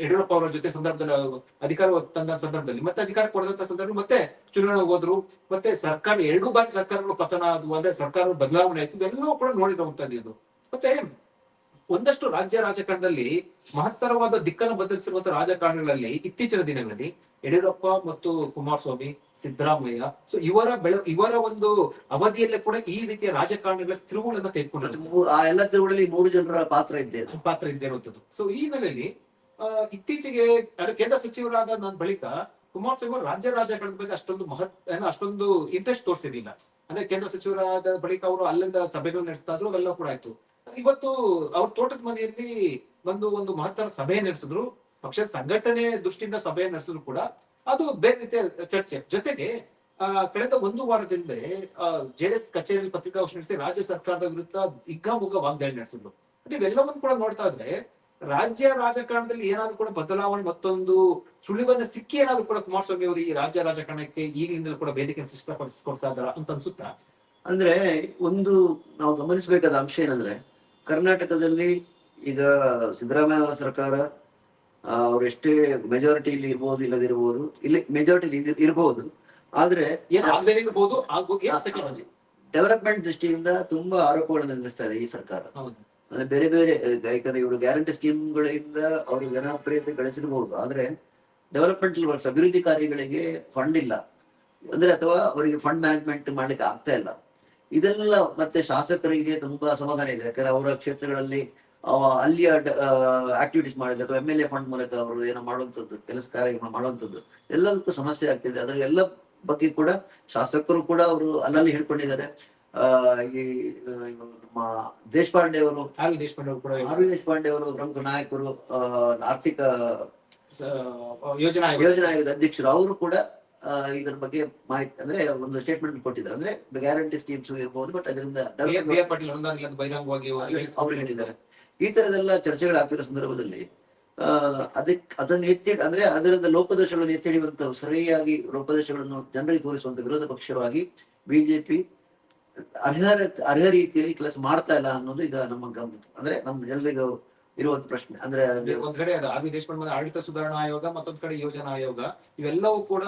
ಯಡಿಯೂರಪ್ಪ ಅವರ ಜೊತೆ ಸಂದರ್ಭದಲ್ಲಿ ಅಧಿಕಾರ ತಂದ ಸಂದರ್ಭದಲ್ಲಿ ಮತ್ತೆ ಅಧಿಕಾರ ಕೊಡದಂತ ಸಂದರ್ಭ ಮತ್ತೆ ಚುನಾವಣೆ ಹೋದ್ರು ಮತ್ತೆ ಸರ್ಕಾರ ಎರಡು ಬಾರಿ ಸರ್ಕಾರಗಳು ಪತನ ಆದವು ಅಂದ್ರೆ ಸರ್ಕಾರ ಬದಲಾವಣೆ ಆಯ್ತು ಇವೆಲ್ಲವೂ ಕೂಡ ನೋಡಿರುವಂತದ್ದು ಇದು. ಮತ್ತೆ ಒಂದಷ್ಟು ರಾಜ್ಯ ರಾಜಕಾರಣದಲ್ಲಿ ಮಹತ್ತರವಾದ ದಿಕ್ಕನ್ನು ಬದಲಿಸಿರುವಂತಹ ರಾಜಕಾರಣಿಗಳಲ್ಲಿ ಇತ್ತೀಚಿನ ದಿನಗಳಲ್ಲಿ ಯಡಿಯೂರಪ್ಪ ಮತ್ತು ಕುಮಾರಸ್ವಾಮಿ ಸಿದ್ದರಾಮಯ್ಯ ಸೊ ಇವರ ಬೆಳ ಇವರ ಒಂದು ಅವಧಿಯಲ್ಲೇ ಕೂಡ ಈ ರೀತಿಯ ರಾಜಕಾರಣಿಗಳ ತಿರುವುಗಳನ್ನ ಮತ್ತೆ ತೆಗೆದುಕೊಂಡಿರುವಂತದ್ದು ಆ ಎಲ್ಲ ತಿರುವುಗಳಲ್ಲಿ ಮೂರು ಜನರ ಪಾತ್ರ ಇದ್ದೇ ಇದೆ ಪಾತ್ರ ಇದ್ದೇ ಇರುವಂತದ್ದು ಸೊ ಈ ಹಿನ್ನೆಲೆಯಲ್ಲಿ ಇತ್ತೀಚೆಗೆ ಅದು ಕೇಂದ್ರ ಸಚಿವರಾದ ನನ್ನ ಬಳಿಕ ಕುಮಾರಸ್ವಾಮಿ ಅವರು ರಾಜ್ಯ ರಾಜಕಾರಣದ ಬಗ್ಗೆ ಅಷ್ಟೊಂದು ಮಹತ್, ಏನೋ ಅಷ್ಟೊಂದು ಇಂಟ್ರೆಸ್ಟ್ ತೋರಿಸಿರ್ಲಿಲ್ಲ. ಅಂದ್ರೆ ಕೇಂದ್ರ ಸಚಿವರಾದ ಬಳಿಕ ಅವರು ಅಲ್ಲಿಂದ ಸಭೆಗಳು ನಡೆಸ್ತಾ ಇದ್ರು, ಅವೆಲ್ಲ ಕೂಡ ಆಯ್ತು. ಇವತ್ತು ಅವ್ರ ತೋಟದ ಮನೆಯಲ್ಲಿ ಒಂದು ಒಂದು ಮಹತ್ತರ ಸಭೆ ನಡೆಸಿದ್ರು. ಪಕ್ಷ ಸಂಘಟನೆ ದೃಷ್ಟಿಯಿಂದ ಸಭೆ ನಡೆಸಿದ್ರು ಕೂಡ. ಅದು ಬೇರೆ ರೀತಿಯ ಚರ್ಚೆ. ಜೊತೆಗೆ ಕಳೆದ ಒಂದು ವಾರದಿಂದ ಜೆಡಿಎಸ್ ಕಚೇರಿಯಲ್ಲಿ ಪತ್ರಿಕಾಗೋಷ್ಠಿ ನಡೆಸಿ ರಾಜ್ಯ ಸರ್ಕಾರದ ವಿರುದ್ಧ ದಿಗ್ಗಾಮುಗ್ಗ ವಾಗ್ದಾಳಿ ನಡೆಸಿದ್ರು. ನೀವೆಲ್ಲವನ್ನು ಕೂಡ ನೋಡ್ತಾ ಇದ್ರೆ ರಾಜ್ಯ ರಾಜಕಾರಣದಲ್ಲಿ ಏನಾದ್ರೂ ಕೂಡ ಬದಲಾವಣೆ ಮತ್ತೊಂದು ಸುಳಿವನ್ನ ಸಿಕ್ಕಿ ಏನಾದ್ರು ಕೂಡ ಕುಮಾರಸ್ವಾಮಿ ಅವರು ಈ ರಾಜ್ಯ ರಾಜಕಾರಣಕ್ಕೆ ಈಗಿನಿಂದಲೂ ಕೂಡ ವೇದಿಕೆ ಸಿಷ್ಟಪಡಿಸಿಕೊಡ್ತಾ ಇದ್ದಾರ ಅಂತ ಅನ್ಸುತ್ತಾ? ಅಂದ್ರೆ ಒಂದು ನಾವು ಗಮನಿಸಬೇಕಾದ ಅಂಶ ಏನಂದ್ರೆ ಕರ್ನಾಟಕದಲ್ಲಿ ಈಗ ಸಿದ್ದರಾಮಯ್ಯ ಅವರ ಸರ್ಕಾರ ಅವ್ರು ಎಷ್ಟೇ ಮೆಜಾರಿಟಿ ಇಲ್ಲಿ ಇರ್ಬೋದು ಇಲ್ಲದಿರ್ಬೋದು ಇಲ್ಲಿ ಮೆಜಾರಿಟಿ ಇರಬಹುದು ಆದ್ರೆ ಡೆವಲಪ್ಮೆಂಟ್ ದೃಷ್ಟಿಯಿಂದ ತುಂಬಾ ಆರೋಪಗಳನ್ನು ಎದುರಿಸ್ತಾ ಇದೆ ಈ ಸರ್ಕಾರ. ಹೌದು. ಅಂದ್ರೆ ಬೇರೆ ಬೇರೆ ಯಾಕಂದ್ರೆ ಇವರು ಗ್ಯಾರಂಟಿ ಸ್ಕೀಮ್ಗಳಿಂದ ಅವರು ಜನಪ್ರಿಯತೆ ಗಳಿಸಿರಬಹುದು ಆದ್ರೆ ಡೆವಲಪ್ಮೆಂಟ್ ವರ್ಕ್ಸ್ ಅಭಿವೃದ್ಧಿ ಕಾರ್ಯಗಳಿಗೆ ಫಂಡ್ ಇಲ್ಲ. ಅಂದ್ರೆ ಅಥವಾ ಅವರಿಗೆ ಫಂಡ್ ಮ್ಯಾನೇಜ್ಮೆಂಟ್ ಮಾಡ್ಲಿಕ್ಕೆ ಆಗ್ತಾ ಇಲ್ಲ. ಇದೆಲ್ಲ ಮತ್ತೆ ಶಾಸಕರಿಗೆ ತುಂಬಾ ಅಸಮಾಧಾನ ಇದೆ. ಯಾಕಂದ್ರೆ ಅವರ ಕ್ಷೇತ್ರಗಳಲ್ಲಿ ಅಲ್ಲಿಯ ಆಕ್ಟಿವಿಟೀಸ್ ಮಾಡಿದ್ರೆ ಅಥವಾ ಎಂ ಎಲ್ ಎ ಫಂಡ್ ಮೂಲಕ ಅವರು ಏನೋ ಮಾಡುವಂಥದ್ದು, ಕೆಲಸ ಕಾರ್ಯಗಳು ಮಾಡುವಂಥದ್ದು, ಎಲ್ಲದಕ್ಕೂ ಸಮಸ್ಯೆ ಆಗ್ತಿದೆ. ಅದ್ರ ಎಲ್ಲ ಬಗ್ಗೆ ಕೂಡ ಶಾಸಕರು ಕೂಡ ಅವರು ಅಲ್ಲಲ್ಲಿ ಹೇಳ್ಕೊಂಡಿದ್ದಾರೆ. ಈ ನಮ್ಮ ದೇಶಪಾಂಡೆ ಅವರು ಆರ್ ವಿ ದೇಶಪಾಂಡೆ ಅವರು ಕೂಡ ಆರ್ ವಿ ದೇಶಪಾಂಡೆ ಅವರು ಪ್ರಮುಖ ನಾಯಕರು ಆರ್ಥಿಕ ಯೋಜನಾ ಯೋಜನಾ ಆಯೋಗದ ಅಧ್ಯಕ್ಷರು ಅವರು ಕೂಡ ಇದರ ಬಗ್ಗೆ ಮಾಹಿತಿ ಅಂದ್ರೆ ಒಂದು ಸ್ಟೇಟ್ಮೆಂಟ್ ಕೊಟ್ಟಿದ್ದಾರೆ. ಅಂದ್ರೆ ಗ್ಯಾರಂಟಿ ಸ್ಕೀಮ್ಸ್ ಇರಬಹುದು ಬಟ್ ಅದರಿಂದ ಬಹಿರಂಗವಾಗಿ ಅವ್ರು ಹೇಳಿದ್ದಾರೆ. ಈ ತರದೆಲ್ಲ ಚರ್ಚೆಗಳಾಗ್ತಿರೋ ಸಂದರ್ಭದಲ್ಲಿ ಅದಕ್ಕೆ ಅದನ್ನು ಎತ್ತಿ ಅಂದ್ರೆ ಅದರಿಂದ ಲೋಪದೋಷಗಳನ್ನು ಎತ್ತಿ ಹಿಡಿಯುವಂತ ಸರಿಯಾಗಿ ಲೋಪದೋಷಗಳನ್ನು ಜನರಿಗೆ ತೋರಿಸುವಂತ ವಿರೋಧ ಪಕ್ಷವಾಗಿ ಬಿಜೆಪಿ ಅರ್ಹ ಅರ್ಹ ರೀತಿಯಲ್ಲಿ ಕೆಲಸ ಮಾಡ್ತಾ ಇಲ್ಲ ಅನ್ನೋದು ಈಗ ನಮ್ಮ ಗಮನ. ಅಂದ್ರೆ ನಮ್ ಎಲ್ರಿಗೂ ಇರುವಂತ ಪ್ರಶ್ನೆ. ಅಂದ್ರೆ ಒಂದ್ ಕಡೆ ಅದು ಆರ್ ವಿ ದೇಶಪಾಂಡೆ ಆಡಳಿತ ಸುಧಾರಣಾ ಆಯೋಗ ಮತ್ತೊಂದ್ ಕಡೆ ಯೋಜನಾ ಆಯೋಗ. ಇವೆಲ್ಲವೂ ಕೂಡ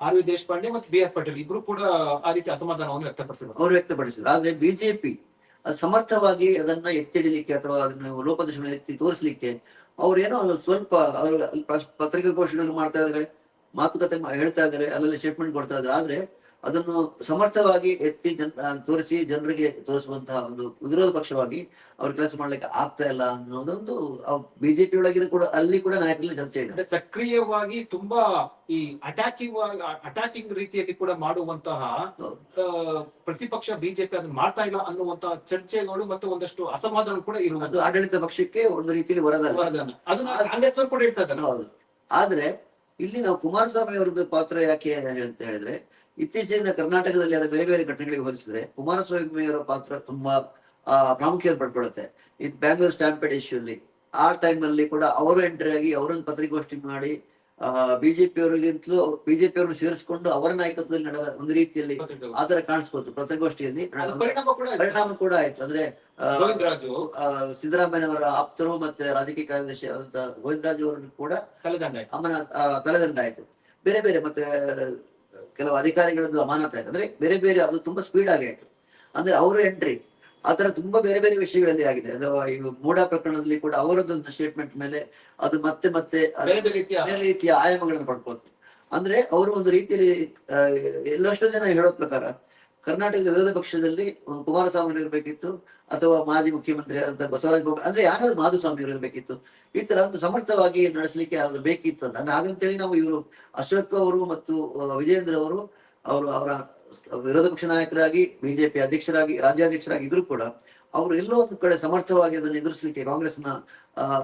ಆರ್ ವಿ ದೇಶಪಾಂಡೆ ಮತ್ತು ಬಿ ಆರ್ ಪಟೇಲ್ ಇಬ್ರು ಕೂಡ ಆ ರೀತಿ ಅಸಮಾಧಾನವನ್ನು ವ್ಯಕ್ತಪಡಿಸಿದ್ರು ಅವರು ವ್ಯಕ್ತಪಡಿಸಿದ್ರು. ಆದ್ರೆ ಬಿಜೆಪಿ ಸಮರ್ಥವಾಗಿ ಅದನ್ನ ಎತ್ತಿಡಲಿಕ್ಕೆ ಅಥವಾ ಅದನ್ನ ಲೋಪದರ್ಶನ ಎತ್ತಿ ತೋರಿಸಲಿಕ್ಕೆ ಅವ್ರೇನೋ ಸ್ವಲ್ಪ ಪತ್ರಿಕೆ ಘೋಷಣೆ ಪ್ರ- ಮಾಡ್ತಾ ಇದಾರೆ ಮಾತುಕತೆ ಹೇಳ್ತಾ ಇದಾರೆ ಅಲ್ಲಲ್ಲಿ ಸ್ಟೇಟ್ಮೆಂಟ್ ಕೊಡ್ತಾ ಇದಾರೆ. ಆದ್ರೆ ಅದನ್ನು ಸಮರ್ಥವಾಗಿ ಎತ್ತಿ ಜನ ತೋರಿಸಿ ಜನರಿಗೆ ತೋರಿಸುವಂತಹ ಒಂದು ವಿರೋಧ ಪಕ್ಷವಾಗಿ ಅವ್ರ ಕೆಲಸ ಮಾಡ್ಲಿಕ್ಕೆ ಆಗ್ತಾ ಇಲ್ಲ ಅನ್ನೋದೊಂದು ಬಿಜೆಪಿ ಒಳಗಿನ ಕೂಡ ಅಲ್ಲಿ ಕೂಡ ನಾಯಕರಲ್ಲಿ ಚರ್ಚೆ ಇದೆ. ಸಕ್ರಿಯವಾಗಿ ತುಂಬಾ ಈ ಅಟ್ಯಾಕಿಂಗ್ ಅಟ್ಯಾಕಿಂಗ್ ರೀತಿಯಲ್ಲಿ ಕೂಡ ಮಾಡುವಂತಹ ಪ್ರತಿಪಕ್ಷ ಬಿಜೆಪಿ ಅದನ್ನ ಮಾಡ್ತಾ ಇಲ್ಲ ಅನ್ನುವಂತಹ ಚರ್ಚೆಗಳು ಮತ್ತು ಒಂದಷ್ಟು ಅಸಮಾಧಾನ ಕೂಡ ಇರುವುದು. ಆಡಳಿತ ಪಕ್ಷಕ್ಕೆ ಒಂದು ರೀತಿಯಲ್ಲಿ ವರದಾನ ಅದನ್ನ ಕೂಡ ಹೇಳ್ತಾ ಇದ್ದಾರೆ. ಹೌದು. ಆದ್ರೆ ಇಲ್ಲಿ ನಾವು ಕುಮಾರಸ್ವಾಮಿ ಅವರದ್ದು ಪಾತ್ರ ಯಾಕೆ ಅಂತ ಹೇಳಿದ್ರೆ ಇತ್ತೀಚಿನ ಕರ್ನಾಟಕದಲ್ಲಿ ಆದ ಬೇರೆ ಬೇರೆ ಘಟನೆಗಳಿಗೆ ಹೋಲಿಸಿದ್ರೆ ಕುಮಾರಸ್ವಾಮಿ ಅವರ ಪಾತ್ರ ತುಂಬಾ ಪ್ರಾಮುಖ್ಯತೆ ಪಡ್ಕೊಳ್ಳುತ್ತೆ ಇದು ಬ್ಯಾಂಗ್ಳೂರ್ ಸ್ಟ್ಯಾಂಪೇಡ್ ಇಶ್ಯೂ ಅಲ್ಲಿ ಆ ಟೈಮ್ ಅಲ್ಲಿ ಕೂಡ ಅವರು ಎಂಟ್ರಿ ಆಗಿ ಅವರನ್ನು ಪತ್ರಿಕಾಗೋಷ್ಠಿ ಮಾಡಿ ಆ ಬಿಜೆಪಿ ಅವರಿಗಿಂತಲೂ ಬಿಜೆಪಿ ಅವರನ್ನು ಸೇರಿಸಿಕೊಂಡು ಅವರ ನಾಯಕತ್ವದಲ್ಲಿ ನಡೆದ ಒಂದು ರೀತಿಯಲ್ಲಿ ಆ ಆತರ ಕಾಣಿಸ್ಬೋದು ಪತ್ರಿಕಾಗೋಷ್ಠಿಯಲ್ಲಿ. ಪರಿಣಾಮ ಕೂಡ ಆಯ್ತು. ಅಂದ್ರೆ ಸಿದ್ದರಾಮಯ್ಯ ಸಿದ್ದರಾಮಯ್ಯನವರ ಆಪ್ತರು ಮತ್ತೆ ರಾಜಕೀಯ ಕಾರ್ಯದರ್ಶಿ ಆದಂತಹ ಗೋವಿಂದರಾಜ್ ಅವರನ್ನು ಕೂಡ ತಲೆದಂಡ ಆಯ್ತು. ಬೇರೆ ಬೇರೆ ಮತ್ತೆ ಕೆಲವು ಅಧಿಕಾರಿಗಳದ್ದು ಅಮಾನತ ಆಯ್ತು. ಅಂದ್ರೆ ಬೇರೆ ಬೇರೆ ಅದು ತುಂಬಾ ಸ್ಪೀಡ್ ಆಗಿ ಆಯ್ತು. ಅಂದ್ರೆ ಅವರ ಎಂಟ್ರಿ ಆತರ ತುಂಬಾ ಬೇರೆ ಬೇರೆ ವಿಷಯಗಳಲ್ಲಿ ಆಗಿದೆ. ಅಥವಾ ಈ ಮೂಡ ಪ್ರಕರಣದಲ್ಲಿ ಕೂಡ ಅವರದ್ದೊಂದು ಸ್ಟೇಟ್ಮೆಂಟ್ ಮೇಲೆ ಅದು ಮತ್ತೆ ಮತ್ತೆ ಬೇರೆ ರೀತಿಯ ಆಯಾಮಗಳನ್ನು ಪಡ್ಕೊತು ಅಂದ್ರೆ ಅವರು ಒಂದು ರೀತಿಯಲ್ಲಿ ಎಲ್ಲೆಷ್ಟೋ ಜನ ಹೇಳೋ ಪ್ರಕಾರ ಕರ್ನಾಟಕದ ವಿರೋಧ ಪಕ್ಷದಲ್ಲಿ ಒಂದು ಕುಮಾರಸ್ವಾಮಿ ಇರಬೇಕಿತ್ತು ಅಥವಾ ಮಾಜಿ ಮುಖ್ಯಮಂತ್ರಿ ಆದಂತ ಬಸವರಾಜ ಬೊಮ್ಮಾಯಿ, ಅಂದ್ರೆ ಯಾರಾದ್ರೂ ಮಾಧುಸ್ವಾಮಿ ಇರಬೇಕಿತ್ತು. ಈ ತರ ಒಂದು ಸಮರ್ಥವಾಗಿ ನಡೆಸಲಿಕ್ಕೆ ಯಾರು ಬೇಕಿತ್ತು ಅಂತ. ಹಾಗಂತೇಳಿ ನಾವು ಇವರು ಅಶೋಕ್ ಅವರು ಮತ್ತು ವಿಜಯೇಂದ್ರ ಅವರು ಅವರು ಅವರ ವಿರೋಧ ಪಕ್ಷ ನಾಯಕರಾಗಿ, ಬಿಜೆಪಿ ಅಧ್ಯಕ್ಷರಾಗಿ, ರಾಜ್ಯಾಧ್ಯಕ್ಷರಾಗಿ ಇದ್ರು ಕೂಡ ಅವರು ಎಲ್ಲೋ ಒಂದು ಕಡೆ ಸಮರ್ಥವಾಗಿ ಅದನ್ನು ಎದುರಿಸಲಿಕ್ಕೆ ಕಾಂಗ್ರೆಸ್ನ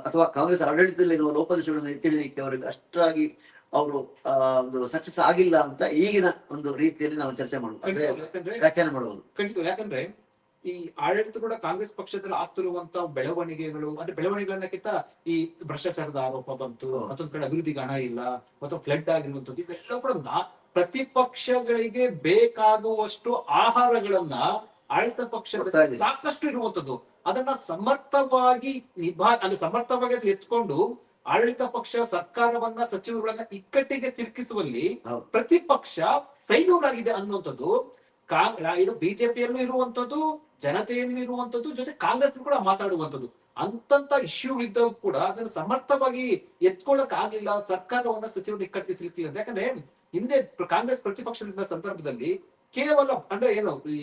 ಅಥವಾ ಕಾಂಗ್ರೆಸ್ ಆಡಳಿತದಲ್ಲಿರುವ ಲೋಪದೋಷಗಳನ್ನು ಎತ್ತಿಡಲಿಕ್ಕೆ ಅವರಿಗೆ ಅಷ್ಟಾಗಿ ಅವರು ಒಂದು ಸಕ್ಸಸ್ ಆಗಿಲ್ಲ ಅಂತ ಈಗಿನ ಒಂದು ರೀತಿಯಲ್ಲಿ ನಾವು ಚರ್ಚೆ. ಯಾಕಂದ್ರೆ ವ್ಯಾಖ್ಯಾನ ಮಾಡಬಹುದು ಖಂಡಿತ ಯಾಕಂದ್ರೆ ಈ ಆಡಳಿತ ಕೂಡ ಕಾಂಗ್ರೆಸ್ ಪಕ್ಷದಲ್ಲಿ ಆಗ್ತಿರುವಂತ ಬೆಳವಣಿಗೆಗಳು ಅಂದ್ರೆ ಬೆಳವಣಿಗೆಗಳನ್ನಕ್ಕಿಂತ ಈ ಭ್ರಷ್ಟಾಚಾರದ ಆರೋಪ ಬಂತು ಮತ್ತೊಂದು ಕಡೆ ಅಭಿವೃದ್ಧಿಗೆ ಹಣ ಇಲ್ಲ ಮತ್ತೊಂದು ಫ್ಲಡ್ ಆಗಿರುವಂತದ್ದು ಇವೆಲ್ಲ ಕೂಡ ಪ್ರತಿಪಕ್ಷಗಳಿಗೆ ಬೇಕಾಗುವಷ್ಟು ಆಹಾರಗಳನ್ನ ಆಡಳಿತ ಪಕ್ಷದಲ್ಲಿ ಸಾಕಷ್ಟು ಇರುವಂತದ್ದು ಅದನ್ನ ಸಮರ್ಥವಾಗಿ ನಿಭಾ ಅಂದ್ರೆ ಸಮರ್ಥವಾಗಿ ಅದನ್ನ ಎತ್ಕೊಂಡು ಆಡಳಿತ ಪಕ್ಷ ಸರ್ಕಾರವನ್ನ ಸಚಿವರುಗಳನ್ನ ಇಕ್ಕಟ್ಟಿಗೆ ಸಿಲುಕಿಸುವಲ್ಲಿ ಪ್ರತಿಪಕ್ಷ ಫೈಲ್ಯೂರ್ ಆಗಿದೆ ಅನ್ನುವಂಥದ್ದು ಇದು ಬಿಜೆಪಿಯಲ್ಲೂ ಇರುವಂತದ್ದು ಜನತೆಯಲ್ಲೂ ಇರುವಂತದ್ದು ಜೊತೆ ಕಾಂಗ್ರೆಸ್ ಕೂಡ ಮಾತಾಡುವಂತದ್ದು ಅಂತಂತ ಇಶ್ಯೂ ಇದ್ದವು ಕೂಡ ಅದನ್ನ ಸಮರ್ಥವಾಗಿ ಎತ್ಕೊಳ್ಳಕ್ ಆಗಿಲ್ಲ ಸರ್ಕಾರವನ್ನ ಸಚಿವರು ಇಕ್ಕಟ್ಟಿಗೆ ಸಿಲುಕಿಲ್ಲ ಅಂತ. ಯಾಕಂದ್ರೆ ಹಿಂದೆ ಕಾಂಗ್ರೆಸ್ ಪ್ರತಿಪಕ್ಷದಿಂದ ಸಂದರ್ಭದಲ್ಲಿ ಕೇವಲ ಅಂದ್ರೆ ಏನು ಈ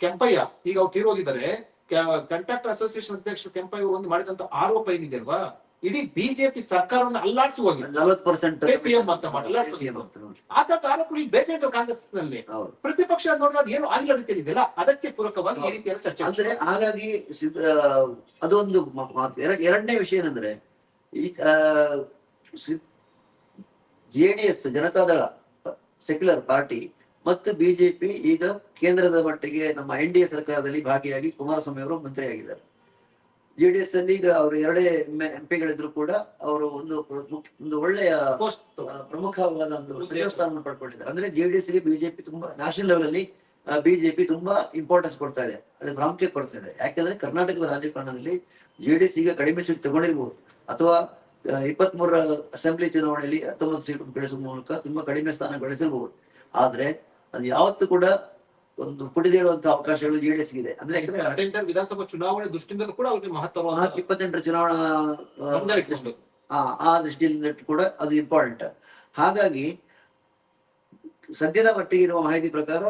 ಕೆಂಪಯ್ಯ ಈಗ ಅವ್ರು ತೀರೋಗಿದ್ದಾರೆ ಕಂಟ್ರಾಕ್ಟರ್ ಅಸೋಸಿಯೇಷನ್ ಅಧ್ಯಕ್ಷ ಕೆಂಪಯ್ಯ ಒಂದು ಮಾಡಿದಂತ ಆರೋಪ ಏನಿದೆ ಅಲ್ವಾ? ಇಡೀ ಬಿಜೆಪಿ ಸರ್ಕಾರವನ್ನು ಅಲ್ಲಾಡಿಸಿ ಹೋಗಿ ಪರ್ಸೆಂಟ್ KCM ಅಂತ ಆತ ಆರೋಪಗಳು ಬೇಜಾರು ಕಾಂಗ್ರೆಸ್ನಲ್ಲಿ ಪ್ರತಿಪಕ್ಷ ಅದು ಏನು ಆಗಿಲ್ಲ ರೀತಿಯಲ್ಲಿ ಇದೆಯಲ್ಲ? ಅದಕ್ಕೆ ಪೂರಕವಾಗಿ ಈ ರೀತಿಯ ಚರ್ಚೆ ಅಂದ್ರೆ ಹಾಗಾಗಿ ಅದೊಂದು ಎರಡನೇ ವಿಷಯ ಏನಂದ್ರೆ ಈ ಆ, D JDS Janata Dal secular party ಮತ್ತು ಬಿಜೆಪಿ ಈಗ ಕೇಂದ್ರದ ಮಟ್ಟಿಗೆ ನಮ್ಮ ಎನ್ ಡಿ ಎ ಸರ್ಕಾರದಲ್ಲಿ ಭಾಗಿಯಾಗಿ ಕುಮಾರಸ್ವಾಮಿ ಅವರು ಮಂತ್ರಿಯಾಗಿದ್ದಾರೆ. ಜೆಡಿಎಸ್ ಅಲ್ಲಿ ಈಗ ಅವರು ಎರಡೇ ಎಂ ಪಿಗಳಿದ್ರು ಕೂಡ ಅವರು ಒಂದು ಒಂದು ಒಳ್ಳೆಯ ಪ್ರಮುಖವಾದ ಒಂದು ಸ್ಥಾನವನ್ನು ಪಡ್ಕೊಂಡಿದ್ದಾರೆ. ಅಂದ್ರೆ ಜೆಡಿಎಸ್ಗೆ ಬಿಜೆಪಿ ತುಂಬಾ ನ್ಯಾಷನಲ್ ಲೆವೆಲ್ ಅಲ್ಲಿ ಬಿಜೆಪಿ ತುಂಬಾ ಇಂಪಾರ್ಟೆನ್ಸ್ ಕೊಡ್ತಾ ಇದೆ. ಅದಕ್ಕೆ ಪ್ರಾಮುಖ್ಯ ಕೊಡ್ತಾ ಇದೆ. ಯಾಕಂದ್ರೆ ಕರ್ನಾಟಕದ ರಾಜಕಾರಣದಲ್ಲಿ ಜೆಡಿಎಸ್ ಈಗ ಕಡಿಮೆ ಸೀಟ್ ತಗೊಂಡಿರ್ಬೋದು. ಅಥವಾ ಇಪ್ಪತ್ತ್ ಮೂರ ಅಸೆಂಬ್ಲಿ ಚುನಾವಣೆಯಲ್ಲಿ ಹತ್ತೊಂಬತ್ತು ಸೀಟ್ ಗಳಿಸುವ ಮೂಲಕ ತುಂಬಾ ಕಡಿಮೆ ಸ್ಥಾನ ಗಳಿಸಿರ್ಬಹುದು ಆದ್ರೆ ಅದು ಯಾವತ್ತೂ ಕೂಡ ಒಂದು ಪುಟಿದೇಳುವಂತಹ ಅವಕಾಶಗಳು ಜೆಡಿಎಸ್ ಇದೆ ಅಂದ್ರೆ ಯಾಕಂದ್ರೆ ವಿಧಾನಸಭಾ ಚುನಾವಣೆ ದೃಷ್ಟಿಯಿಂದಲೂ ಕೂಡ ಅವರಿಗೆ ಮಹತ್ವ ಇಪ್ಪತ್ತೆಂಟರ ಚುನಾವಣಾ ಆ, ದೃಷ್ಟಿಯಿಂದ ಕೂಡ ಅದು ಇಂಪಾರ್ಟೆಂಟ್ ಹಾಗಾಗಿ ಸದ್ಯದ ಮಟ್ಟಿಗೆ ಇರುವ ಮಾಹಿತಿ ಪ್ರಕಾರ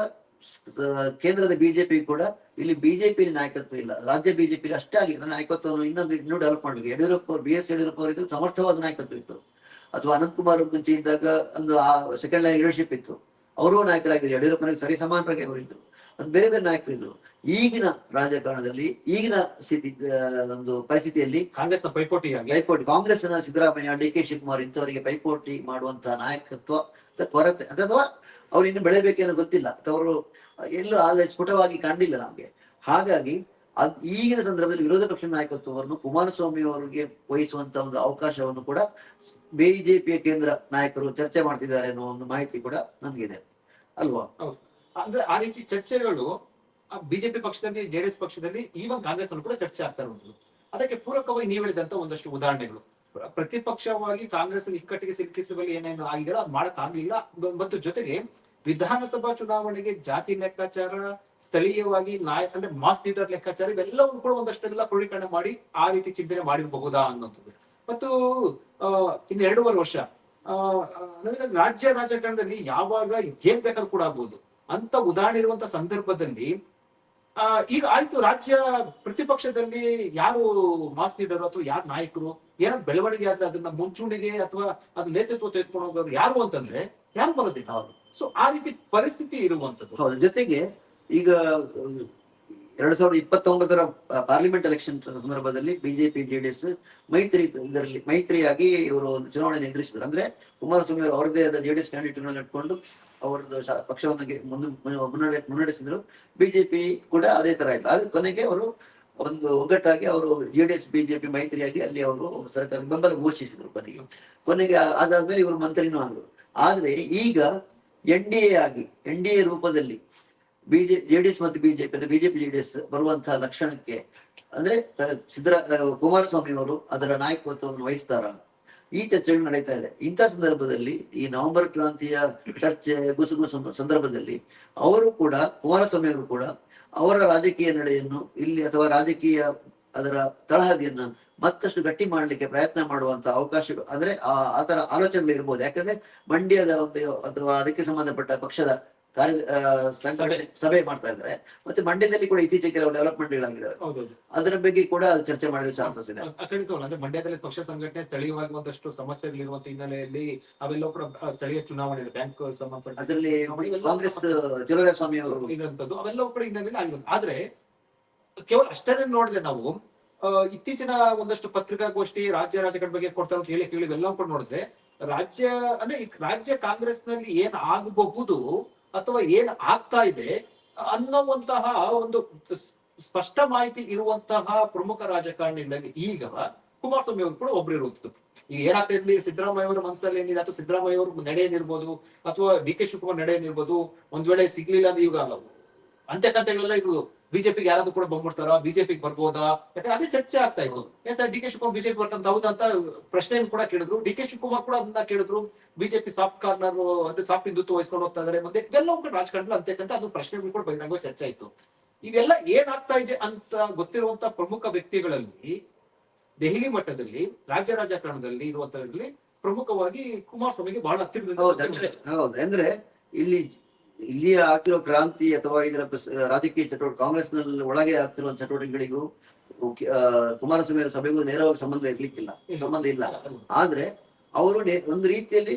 ಕೇಂದ್ರದ ಬಿಜೆಪಿ ಕೂಡ ಇಲ್ಲಿ ಬಿಜೆಪಿ ನಾಯಕತ್ವ ಇಲ್ಲ. ರಾಜ್ಯ ಬಿಜೆಪಿ ಅಷ್ಟೇ ಆಗಿದೆ. ನಾಯಕತ್ವವನ್ನು ಇನ್ನೊಂದು ಇನ್ನೂ ಡೆವಲಪ್ ಮಾಡಬೇಕು. ಯಡಿಯೂರಪ್ಪ ಬಿ ಎಸ್ ಯಡಿಯೂರಪ್ಪ ಅವರಿಗೆ ಸಮರ್ಥವಾದ ನಾಯಕತ್ವ ಇತ್ತು. ಅಥವಾ ಅನಂತ್ ಕುಮಾರ್ ಮುಂಚೆ ಇದ್ದಾಗ ಒಂದು ಆ ಸೆಕೆಂಡ್ ಲೈನ್ ಲೀಡರ್ಶಿಪ್ ಇತ್ತು. ಅವರು ನಾಯಕರಾಗಿದ್ರು ಯಡಿಯೂರಪ್ಪನಿಗೆ ಸರಿ ಸಮಾನರಾಗಿ ಅವರಿದ್ರು ಅದು ಬೇರೆ ಬೇರೆ ನಾಯಕರಿದ್ರು. ಈಗಿನ ರಾಜಕಾರಣದಲ್ಲಿ ಈಗಿನ ಸ್ಥಿತಿ ಒಂದು ಪರಿಸ್ಥಿತಿಯಲ್ಲಿ ಕಾಂಗ್ರೆಸ್ನ ಪೈಪೋಟಿ ಪೈಪೋಟಿ ಕಾಂಗ್ರೆಸ್ನ ಸಿದ್ದರಾಮಯ್ಯ ಡಿ ಕೆ ಶಿವಕುಮಾರ್ ಇಂಥವರಿಗೆ ಪೈಪೋಟಿ ಮಾಡುವಂತಹ ನಾಯಕತ್ವ ಕೊರತೆ. ಅಥವಾ ಅವ್ರು ಇನ್ನು ಬೆಳೆಬೇಕೇನೋ ಗೊತ್ತಿಲ್ಲ. ಅಥವಾ ಅವರು ಎಲ್ಲೂ ಆಗ ಸ್ಫುಟವಾಗಿ ಕಂಡಿಲ್ಲ ನಮ್ಗೆ. ಹಾಗಾಗಿ ಈಗಿನ ಸಂದರ್ಭದಲ್ಲಿ ವಿರೋಧ ಪಕ್ಷ ನಾಯಕತ್ವವನ್ನು ಕುಮಾರಸ್ವಾಮಿ ಅವರಿಗೆ ವಹಿಸುವಂತ ಒಂದು ಅವಕಾಶವನ್ನು ಕೂಡ ಬಿಜೆಪಿಯ ಕೇಂದ್ರ ನಾಯಕರು ಚರ್ಚೆ ಮಾಡ್ತಿದ್ದಾರೆ ಅನ್ನೋ ಒಂದು ಮಾಹಿತಿ ಕೂಡ ನಮ್ಗಿದೆ. ಅಲ್ವಾ? ಅಂದ್ರೆ ಆ ರೀತಿ ಚರ್ಚೆಗಳು ಬಿಜೆಪಿ ಪಕ್ಷದಲ್ಲಿ ಜೆಡಿಎಸ್ ಪಕ್ಷದಲ್ಲಿ ಈವನ್ ಕಾಂಗ್ರೆಸ್ ಅನ್ನು ಕೂಡ ಚರ್ಚೆ ಆಗ್ತಾ ಇರುವಂತದ್ದು ಅದಕ್ಕೆ ಪೂರಕವಾಗಿ ನೀವು ಹೇಳಿದಂತ ಒಂದಷ್ಟು ಉದಾಹರಣೆಗಳು. ಪ್ರತಿಪಕ್ಷವಾಗಿ ಕಾಂಗ್ರೆಸ್ ಇಕ್ಕಟ್ಟಿಗೆ ಸಿಲುಕಿಸುವಲ್ಲಿ ಏನೇನು ಆಗಿದೆಯೋ ಅದು ಮಾಡಕ್ ಆಗ್ಲಿಲ್ಲ. ಮತ್ತು ಜೊತೆಗೆ ವಿಧಾನಸಭಾ ಚುನಾವಣೆಗೆ ಜಾತಿ ಲೆಕ್ಕಾಚಾರ, ಸ್ಥಳೀಯವಾಗಿ ನಾಯ್ ಅಂದ್ರೆ ಮಾಸ್ ಲೀಡರ್ ಲೆಕ್ಕಾಚಾರ, ಇವೆಲ್ಲವನ್ನು ಕೂಡ ಒಂದಷ್ಟೆಲ್ಲ ಕ್ರೋಢೀಕರಣ ಮಾಡಿ ಆ ರೀತಿ ಚಿಂತನೆ ಮಾಡಿರಬಹುದಾ ಅನ್ನೋದು. ಮತ್ತು ಇನ್ನು ಎರಡೂವರೆ ವರ್ಷ. ಆ ರಾಜ್ಯ ರಾಜಕಾರಣದಲ್ಲಿ ಯಾವಾಗ ಏನ್ ಬೇಕಾದ್ರೂ ಕೂಡ ಆಗ್ಬೋದು. ಅಂತ ಉದಾಹರಣೆ ಇರುವಂತ ಸಂದರ್ಭದಲ್ಲಿ, ಆ, ಈಗ ಆಯ್ತು ರಾಜ್ಯ ಪ್ರತಿಪಕ್ಷದಲ್ಲಿ ಯಾರು ಮಾಸ್ ಲೀಡರ್ ಅಥವಾ ಯಾರು ನಾಯಕರು ಏನಾದ್ರು ಬೆಳವಣಿಗೆ ಆದ್ರೆ ಅದನ್ನ ಮುಂಚೂಣಿಗೆ ಅಥವಾ ಅದು ನೇತೃತ್ವ ತೆಗೆದುಕೊಂಡು ಹೋಗೋದು ಯಾರು ಅಂತಂದ್ರೆ ಯಾರು ಹೌದು ಸೊ ಆ ರೀತಿ ಪರಿಸ್ಥಿತಿ ಇರುವಂತದ್ದು. ಹೌದು, ಜೊತೆಗೆ ಈಗ, ಎರಡ್ ಸಾವಿರದ ಇಪ್ಪತ್ತೊಂಬತ್ತರ ಪಾರ್ಲಿಮೆಂಟ್ ಎಲೆಕ್ಷನ್ ಸಂದರ್ಭದಲ್ಲಿ ಬಿಜೆಪಿ ಜೆಡಿಎಸ್ ಮೈತ್ರಿ ಇದರಲ್ಲಿ, ಮೈತ್ರಿಯಾಗಿ ಇವರು ಒಂದು ಚುನಾವಣೆ ಎದುರಿಸಿದ್ರು ಅಂದ್ರೆ ಕುಮಾರಸ್ವಾಮಿ ಅವರು ಅವರದೇ ಆದ ಜೆಡಿಎಸ್ ಕ್ಯಾಂಡಿಡೇಟ್ ಇಟ್ಕೊಂಡು ಅವರದ್ದು ಪಕ್ಷವನ್ನು ಮುನ್ನಡೆಸಿದ್ರು. ಬಿಜೆಪಿ ಕೂಡ ಅದೇ ತರ ಆಯ್ತು. ಆದ್ರೆ ಕೊನೆಗೆ ಅವರು ಒಂದು ಒಗ್ಗಟ್ಟಾಗಿ ಅವರು ಜೆಡಿಎಸ್ ಬಿಜೆಪಿ ಮೈತ್ರಿಯಾಗಿ ಅಲ್ಲಿ ಅವರು ಸರ್ಕಾರ ಬೆಂಬಲ ಘೋಷಿಸಿದ್ರು ಕೊನೆಗೆ. ಕೊನೆಗೆ ಅದಾದ್ಮೇಲೆ ಇವರು ಮಂತ್ರಿನೂ ಆದ್ರು. ಆದ್ರೆ ಈಗ ಎನ್ ಡಿ ಎ ಆಗಿ, ಎನ್ ಡಿ ಎ ರೂಪದಲ್ಲಿ ಬಿಜೆ ಜೆಡಿಎಸ್ ಮತ್ತು ಬಿಜೆಪಿ ಅಂದ್ರೆ ಬಿಜೆಪಿ ಜೆಡಿಎಸ್ ಬರುವಂತಹ ಲಕ್ಷಣಕ್ಕೆ, ಅಂದ್ರೆ ಸಿದ್ದರ ಕುಮಾರಸ್ವಾಮಿ ಅವರು ಅದರ ನಾಯಕತ್ವವನ್ನು ವಹಿಸ್ತಾರ. ಈ ಚರ್ಚೆಗಳು ನಡೀತಾ ಇದೆ. ಇಂಥ ಸಂದರ್ಭದಲ್ಲಿ, ಈ ನವೆಂಬರ್ ಕ್ರಾಂತಿಯ ಚರ್ಚೆ ಗುಸುಗುಸು ಸಂದರ್ಭದಲ್ಲಿ ಅವರು ಕೂಡ ಕುಮಾರಸ್ವಾಮಿ ಅವರು ಕೂಡ ಅವರ ರಾಜಕೀಯ ನಡೆಯನ್ನು ಇಲ್ಲಿ ಅಥವಾ ರಾಜಕೀಯ ಅದರ ತಳಹದಿಯನ್ನ ಮತ್ತಷ್ಟು ಗಟ್ಟಿ ಮಾಡಲಿಕ್ಕೆ ಪ್ರಯತ್ನ ಮಾಡುವಂತ ಅವಕಾಶ ಅಂದ್ರೆ ಆ ಆತರ ಆಲೋಚನೆಗಳು ಇರ್ಬೋದು. ಯಾಕಂದ್ರೆ ಮಂಡ್ಯದ ಒಂದು ಅಥವಾ ಅದಕ್ಕೆ ಸಂಬಂಧಪಟ್ಟ ಪಕ್ಷದ ಕಾರ್ಯ ಸಭೆ. ಮಾಡ್ತಾ ಇದ್ದಾರೆ. ಮತ್ತೆ ಮಂಡ್ಯದಲ್ಲಿ ಕೂಡ ಇತ್ತೀಚೆಗೆ ಕೆಲವು ಡೆವಲಪ್ಮೆಂಟ್ಗಳಾಗಿದ್ದಾವೆ ಹೌದೌದು. ಅದರ ಬಗ್ಗೆ ಕೂಡ ಚರ್ಚೆ ಮಾಡಲು ಚಾನ್ಸಸ್ ಇದೆ. ಅಂದ್ರೆ ಮಂಡ್ಯದಲ್ಲಿ ಪಕ್ಷ ಸಂಘಟನೆ ಸ್ಥಳೀಯವಾಗಿ ಒಂದಷ್ಟು ಸಮಸ್ಯೆಗಳಿರುವಂತ ಹಿನ್ನೆಲೆಯಲ್ಲಿ ಅವೆಲ್ಲ ಕೂಡ ಸ್ಥಳೀಯ ಚುನಾವಣೆ ಬ್ಯಾಂಕ್ ಸಂಬಂಧಪಟ್ಟ ಅದರಲ್ಲಿ ಕಾಂಗ್ರೆಸ್ ಸಮಸ್ಯೆ- ಸ್ವಾಮಿ ಅವರು ಇರುವಂತದ್ದು. ಅವೆಲ್ಲವೂ ಕೂಡ ಹಿನ್ನೆಲೆಯಲ್ಲಿ ಆಗಿರೋದು. ಆದ್ರೆ ಕೇವಲ ಅಷ್ಟನ್ನೇ ನೋಡಿದೆ ನಾವು. ಇತ್ತೀಚಿನ ಒಂದಷ್ಟು ಪತ್ರಿಕಾಗೋಷ್ಠಿ ರಾಜ್ಯ ರಾಜಕಾರಣ ಬಗ್ಗೆ ಕೊಡ್ತಾರೆ ಅಂತ ಹೇಳಿ ಕೇಳಿ ಎಲ್ಲ ಕೂಡ ನೋಡಿದ್ರೆ ರಾಜ್ಯ, ಅಂದ್ರೆ ರಾಜ್ಯ ಕಾಂಗ್ರೆಸ್ನಲ್ಲಿ ಏನ್ ಆಗಬಹುದು ಅಥವಾ ಏನ್ ಆಗ್ತಾ ಇದೆ ಅನ್ನುವಂತಹ ಒಂದು ಸ್ಪಷ್ಟ ಮಾಹಿತಿ ಇರುವಂತಹ ಪ್ರಮುಖ ರಾಜಕಾರಣಿಗಳಲ್ಲಿ ಈಗ ಕುಮಾರಸ್ವಾಮಿ ಅವರು ಕೂಡ ಒಬ್ರು ಇರುವಂತದ್ದು. ಈಗ ಏನಾಗ್ತಾ ಇರ್ಲಿ ಸಿದ್ದರಾಮಯ್ಯ ಅವರ ಮನಸ್ಸಲ್ಲಿ ಏನಿದೆ? ಅಥವಾ ಸಿದ್ದರಾಮಯ್ಯ ಅವರು ನಡೆ ಅಥವಾ ಡಿ ಕೆ ಶಿವಕುಮಾರ್ ನಡೆ ಒಂದ್ ವೇಳೆ ಸಿಗ್ಲಿಲ್ಲ ಅಂದ್ರೆ ಈಗ ಅಂತ್ಯಕಂತೆಗಳೆಲ್ಲ ಇರುವುದು. ಬಿಜೆಪಿಗೆ ಯಾರಾದ್ರು ಕೂಡ ಬಂದ್ಬಿಡ್ತಾರ ಬಿಜೆಪಿಗೆ ಬರ್ಬೋದಾ? ಯಾಕಂದ್ರೆ ಅದೇ ಚರ್ಚೆ ಆಗ್ತಾ ಇತ್ತು. ಏನ್ sir D K Shivakumar BJP ಬರ್ತಂತ ಹೌದಾ ಅಂತ ಪ್ರಶ್ನೆಯನ್ನು ಕೂಡ ಕೇಳಿದ್ರು. ಡಿ ಕೆ ಶಿವಕುಮಾರ್ ಕೂಡ ಅದನ್ನ ಕೇಳಿದ್ರು. ಬಿಜೆಪಿ ಸಾಫ್ಟ್ ಕಾರ್ನರ್ ಅಂದ್ರೆ ಸಾಫ್ಟ್ ಹಿಂದುತ್ವ ವಹಿಸ್ಕೊಂಡು ಹೋಗ್ತಾ ಇದಾರೆ. ಮತ್ತೆ ಇವೆಲ್ಲವೂ ಕೂಡ ರಾಜಕಾರಣ ಅಂತಕ್ಕಂತ ಅದು ಪ್ರಶ್ನೆಗಳು ಕೂಡ ಬಹಿರಂಗ ಚರ್ಚೆ ಆಯ್ತು. ಇವೆಲ್ಲ ಏನಾಗ್ತಾ ಇದೆ ಅಂತ ಗೊತ್ತಿರುವಂತ ಪ್ರಮುಖ ವ್ಯಕ್ತಿಗಳಲ್ಲಿ ದೆಹಲಿ ಮಟ್ಟದಲ್ಲಿ ರಾಜ್ಯ ರಾಜಕಾರಣದಲ್ಲಿ ಇರುವಂತ ಪ್ರಮುಖವಾಗಿ ಕುಮಾರಸ್ವಾಮಿಗೆ ಬಹಳ ಹತ್ತಿರದಿಂದ ಹೌದು ಅಂದ್ರೆ ಇಲ್ಲಿ ಇಲ್ಲಿ ಆಗ್ತಿರೋ ಕ್ರಾಂತಿ ಅಥವಾ ಇದರ ರಾಜಕೀಯ ಚಟುವಟಿಕೆ ಕಾಂಗ್ರೆಸ್ನಲ್ಲಿ ಒಳಗೆ ಆಗ್ತಿರುವ ಚಟುವಟಿಕೆಗಳಿಗೂ ಕುಮಾರಸ್ವಾಮಿ ಸಭೆಗೂ ನೇರವಾಗಿ ಸಂಬಂಧ ಇರ್ಲಿಕ್ಕಿಲ್ಲ ಸಂಬಂಧ ಇಲ್ಲ. ಆದ್ರೆ ಅವರು ಒಂದು ರೀತಿಯಲ್ಲಿ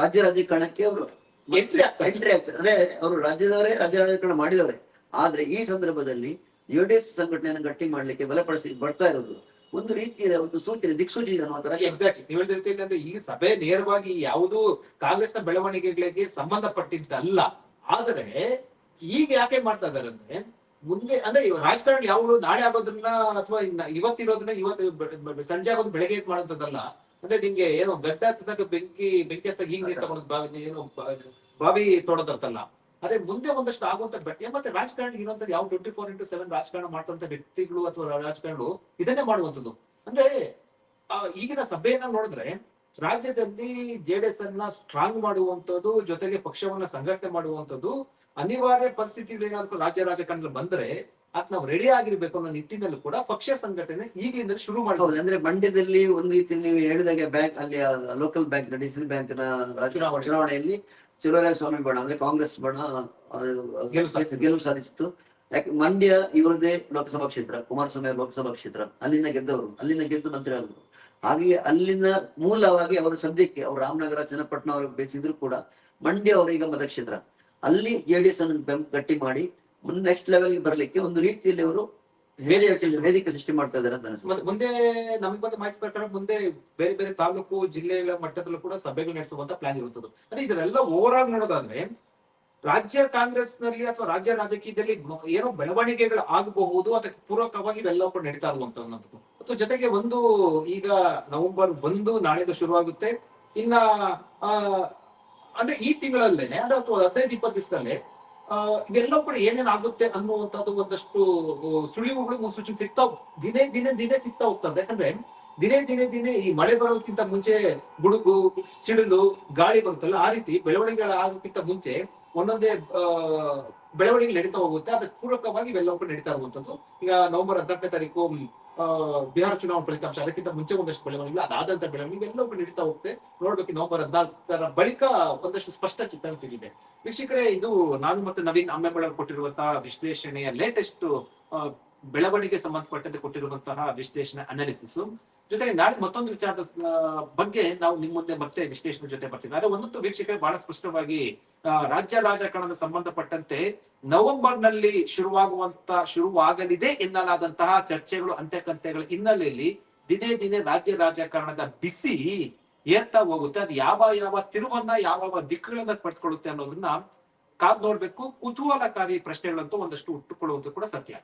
ರಾಜ್ಯ ರಾಜಕಾರಣಕ್ಕೆ ಅವರು. ಎಂಟ್ರಿ ಆಗ್ತಾರೆ. ಅಂದ್ರೆ ಅವರು ರಾಜ್ಯದವರೇ ರಾಜ್ಯ ರಾಜಕಾರಣ ಮಾಡಿದವರೇ. ಆದ್ರೆ ಈ ಸಂದರ್ಭದಲ್ಲಿ ಜೆಡಿಎಸ್ ಸಂಘಟನೆಯನ್ನು ಗಟ್ಟಿ ಮಾಡ್ಲಿಕ್ಕೆ ಬಲಪಡಿಸಿ ಬರ್ತಾ ಇರೋದು ಒಂದು ರೀತಿಯ ಒಂದು ಸೂಚನೆ ದಿಕ್ಸೂಚಿ ಅನ್ನೋ ತರ ಎಕ್ಸಾಕ್ಟ್ಲಿ ನೀವು ಹೇಳಿದ ರೀತಿಯಲ್ಲಿ ಅಂದ್ರೆ ಈ ಸಭೆ ನೇರವಾಗಿ ಯಾವುದು ಕಾಂಗ್ರೆಸ್ನ ಬೆಳವಣಿಗೆಗಳಿಗೆ ಸಂಬಂಧಪಟ್ಟಿದ್ದಲ್ಲ. ಆದರೆ ಈಗ ಯಾಕೆ ಮಾಡ್ತಾ ಇದಾರೆ ಅಂದ್ರೆ ಮುಂದೆ ಅಂದ್ರೆ ರಾಜಕಾರಣ ಯಾವುದು ನಾಳೆ ಆಗೋದನ್ನ ಅಥವಾ ಇವತ್ತಿರೋದನ್ನ ಇವತ್ತು ಸಂಜೆ ಆಗೋದು ಬೆಳಗ್ಗೆ ಎದ್ದು ಅಂದ್ರೆ ನಿಮ್ಗೆ ಏನೋ ಗಡ್ಡ ಹತ್ತದಾಗ ಬೆಂಕಿ ಬೆಂಕಿ ಹತ್ತಾಗ ಹಿಂಗ್ ತಗೊಂಡ್ ಬಾವಿ, ಏನೋ ಬಾವಿ ತೋಡೋದರ್ತಲ್ಲ ಅದೇ ಮುಂದೆ ಒಂದಷ್ಟು ಆಗುವಂತ ಮತ್ತೆ ರಾಜಕಾರಣ ಇರುವಂತ ಯಾವ ಟ್ವೆಂಟಿ ಫೋರ್ ಇಂಟು ಸೆವೆನ್ ರಾಜಕಾರಣ ಮಾಡ್ತಾರಂತ ವ್ಯಕ್ತಿಗಳು ಅಥವಾ ರಾಜಕಾರಣಗಳು ಇದನ್ನೇ ಮಾಡುವಂತದ್ದು ಅಂದ್ರೆ ಈಗಿನ ಸಭೆಯನ್ನ ನೋಡಿದ್ರೆ ರಾಜ್ಯದಲ್ಲಿ ಜೆಡಿಎಸ್ ಅನ್ನ ಸ್ಟ್ರಾಂಗ್ ಮಾಡುವಂತದ್ದು ಜೊತೆಗೆ ಪಕ್ಷವನ್ನ ಸಂಘಟನೆ ಮಾಡುವಂತದ್ದು ಅನಿವಾರ್ಯ ಪರಿಸ್ಥಿತಿಗಳು ಏನಾದ್ರು ರಾಜ್ಯ ರಾಜಕಾರಣದಲ್ಲಿ ಬಂದ್ರೆ ಅದ್ ನಾವು ರೆಡಿ ಆಗಿರ್ಬೇಕು ಅನ್ನೋ ನಿಟ್ಟಿನಲ್ಲೂ ಕೂಡ ಪಕ್ಷ ಸಂಘಟನೆ ಈಗಲಿಂದ ಶುರು ಹೌದು ಮಾಡಬಹುದು ಅಂದ್ರೆ ಮಂಡ್ಯದಲ್ಲಿ ಒಂದು ರೀತಿ ನೀವು ಹೇಳಿದಾಗ ಬ್ಯಾಂಕ್ ಅಲ್ಲಿ ಲೋಕಲ್ ಬ್ಯಾಂಕ್ ಡಿಜಿಟಲ್ ಬ್ಯಾಂಕ್ನ. ಚುನಾವಣೆಯಲ್ಲಿ ಚಲುವರಾಯ ಸ್ವಾಮಿ ಬಣ ಅಂದ್ರೆ ಕಾಂಗ್ರೆಸ್ ಬಣ ಗೆಲುವು ಸಾಧಿಸಿತ್ತು. ಯಾಕೆ ಮಂಡ್ಯ ಇವರದೇ ಲೋಕಸಭಾ ಕ್ಷೇತ್ರ ಕುಮಾರಸ್ವಾಮಿ ಲೋಕಸಭಾ ಕ್ಷೇತ್ರ ಅಲ್ಲಿಂದ ಗೆದ್ದವರು ಅಲ್ಲಿಂದ ಗೆದ್ದು ಮಂತ್ರಿ ಆದರು ಹಾಗೆ ಅಲ್ಲಿನ ಮೂಲವಾಗಿ ಅವರು ಸದ್ಯಕ್ಕೆ ಅವರು ರಾಮನಗರ ಚನ್ನಪಟ್ಟಣ ಅವರು ಬೇಸಿದ್ರು ಕೂಡ ಮಂಡ್ಯ ಅವರೀಗ ಮತಕ್ಷೇತ್ರ. ಅಲ್ಲಿ ಜೆಡಿಎಸ್ ಅನ್ನು ಬೆಂ- ಗಟ್ಟಿ ಮಾಡಿ ನೆಕ್ಸ್ಟ್ ಲೆವೆಲ್ ಬರಲಿಕ್ಕೆ ಒಂದು ರೀತಿಯಲ್ಲಿ ಅವರು ವೇದಿಕೆ ಸೃಷ್ಟಿ- ಮಾಡ್ತಾ ಇದ್ದಾರೆ ಅಂತ ಅನಿಸ್ತದೆ ಮುಂದೆ ನಮಗೆ ಬಂದ ಮಾಹಿತಿ ಪ್ರಕಾರ ಮುಂದೆ ಬೇರೆ ಬೇರೆ ತಾಲೂಕು ಜಿಲ್ಲೆಗಳ ಮಟ್ಟದಲ್ಲೂ ಕೂಡ ಸಭೆಗಳು ನಡೆಸುವಂತ ಪ್ಲಾನ್ ಇರುತ್ತದೆ ಅಂದ್ರೆ ಇದರೆಲ್ಲ ಓವರ್ ಆಲ್ ನೋಡೋದಾದ್ರೆ ರಾಜ್ಯ ಕಾಂಗ್ರೆಸ್ನಲ್ಲಿ ಅಥವಾ ರಾಜ್ಯ ರಾಜಕೀಯದಲ್ಲಿ ಏನೋ ಬೆಳವಣಿಗೆಗಳು ಆಗಬಹುದು, ಅದಕ್ಕೆ ಪೂರಕವಾಗಿ ಇವೆಲ್ಲ ಕೂಡ ನಡೀತಾ ಅನ್ನೋದು ಮತ್ತು ಜೊತೆಗೆ ಒಂದು, ಈಗ ನವೆಂಬರ್ ಒಂದು ನಾಳೆದು ಶುರುವಾಗುತ್ತೆ. ಇನ್ನ ಅಂದ್ರೆ ಈ ತಿಂಗಳಲ್ಲೇನೆ, ಅಂದ್ರೆ ಅಥವಾ ಹದಿನೈದು, ಇಪ್ಪತ್ತು ದಿವಸದಲ್ಲೇ ಇವೆಲ್ಲವೂ ಕೂಡ ಏನೇನ್ ಆಗುತ್ತೆ ಅನ್ನುವಂಥದ್ದು ಒಂದಷ್ಟು ಸುಳಿವುಗಳು ಮುನ್ಸೂಚನೆ ಸಿಗ್ತಾ, ದಿನೇ ದಿನೇ ದಿನೇ ಸಿಗ್ತಾ ಹೋಗ್ತದೆ ಯಾಕಂದ್ರೆ ದಿನೇ ದಿನೇ ದಿನೇ ಈ ಮಳೆ ಬರೋಕ್ಕಿಂತ ಮುಂಚೆ ಗುಡುಗು, ಸಿಡಿಲು, ಗಾಳಿ ಬರುತ್ತಲ್ಲ, ಆ ರೀತಿ ಬೆಳವಣಿಗೆಗಳು ಆಗೋಕ್ಕಿಂತ ಮುಂಚೆ ಒಂದೊಂದೇ ಬೆಳವಣಿಗೆ ನಡೀತಾ ಹೋಗುತ್ತೆ. ಅದಕ್ಕೆ ಪೂರಕವಾಗಿ ಇವೆಲ್ಲವೂ ಕೂಡ ನಡೀತಾ ಇರುವಂತದ್ದು ಈಗ ನವೆಂಬರ್ ಹದಿನೆಂಟನೇ ತಾರೀಕು ಬಿಹಾರ ಚುನಾವಣಾ ಫಲಿತಾಂಶ. ಅದಕ್ಕಿಂತ ಮುಂಚೆ ಒಂದಷ್ಟು ಬೆಳವಣಿಗೆ ಅದಾದಂತ ಬೆಳವಣಿಗೆ ಎಲ್ಲವೂ ನಡೀತಾ ಹೋಗುತ್ತೆ. ನೋಡ್ಬೇಕು ನವೆಂಬರ್ ಹದಿನಾಲ್ಕರ ಬಳಿಕ ಒಂದಷ್ಟು ಸ್ಪಷ್ಟ ಚಿತ್ರಣ ಸಿಗಿದೆ. ವೀಕ್ಷಕರೇ, ಇದು ನಾನು ಮತ್ತೆ ನವೀನ್ ಅಮ್ಮೆಬಳ ಕೊಟ್ಟಿರುವಂತಹ ವಿಶ್ಲೇಷಣೆಯ ಲೇಟೆಸ್ಟ್ ಬೆಳವಣಿಗೆ ಸಂಬಂಧಪಟ್ಟಂತೆ ಕೊಟ್ಟಿರುವಂತಹ ವಿಶ್ಲೇಷಣೆ ಅನಾಲಿಸಿಸ್ ಜೊತೆಗೆ ನಾಳೆ ಮತ್ತೊಂದು ವಿಚಾರದ ಬಗ್ಗೆ ನಾವು ನಿಮ್ಮ ಮುಂದೆ ಮತ್ತೆ ವಿಶ್ಲೇಷಣೆ ಜೊತೆ ಬರ್ತೀವಿ. ಆದ್ರೆ ಒಂದೊಂದು ವೀಕ್ಷಕರೇ ಬಹಳ ಸ್ಪಷ್ಟವಾಗಿ ರಾಜ್ಯ ರಾಜಕಾರಣದ ಸಂಬಂಧಪಟ್ಟಂತೆ ನವೆಂಬರ್ನಲ್ಲಿ ಶುರುವಾಗುವಂತ, ಶುರುವಾಗಲಿದೆ ಎನ್ನಲಾದಂತಹ ಚರ್ಚೆಗಳು, ಅಂತ್ಯಕಂತ್ಯಗಳ ಹಿನ್ನೆಲೆಯಲ್ಲಿ ದಿನೇ ದಿನೇ ರಾಜ್ಯ ರಾಜಕಾರಣದ ಬಿಸಿ ಏರ್ತಾ ಹೋಗುತ್ತೆ. ಅದು ಯಾವ ಯಾವ ತಿರುವನ್ನ, ಯಾವ ಯಾವ ದಿಕ್ಕುಗಳನ್ನ ಪಡೆದುಕೊಳ್ಳುತ್ತೆ ಅನ್ನೋದನ್ನ ಕಾದ್ ನೋಡ್ಬೇಕು. ಕುತೂಹಲಕಾರಿ ಪ್ರಶ್ನೆಗಳಂತೂ ಒಂದಷ್ಟು ಹುಟ್ಟುಕೊಳ್ಳುವಂತ ಕೂಡ ಸತ್ಯ.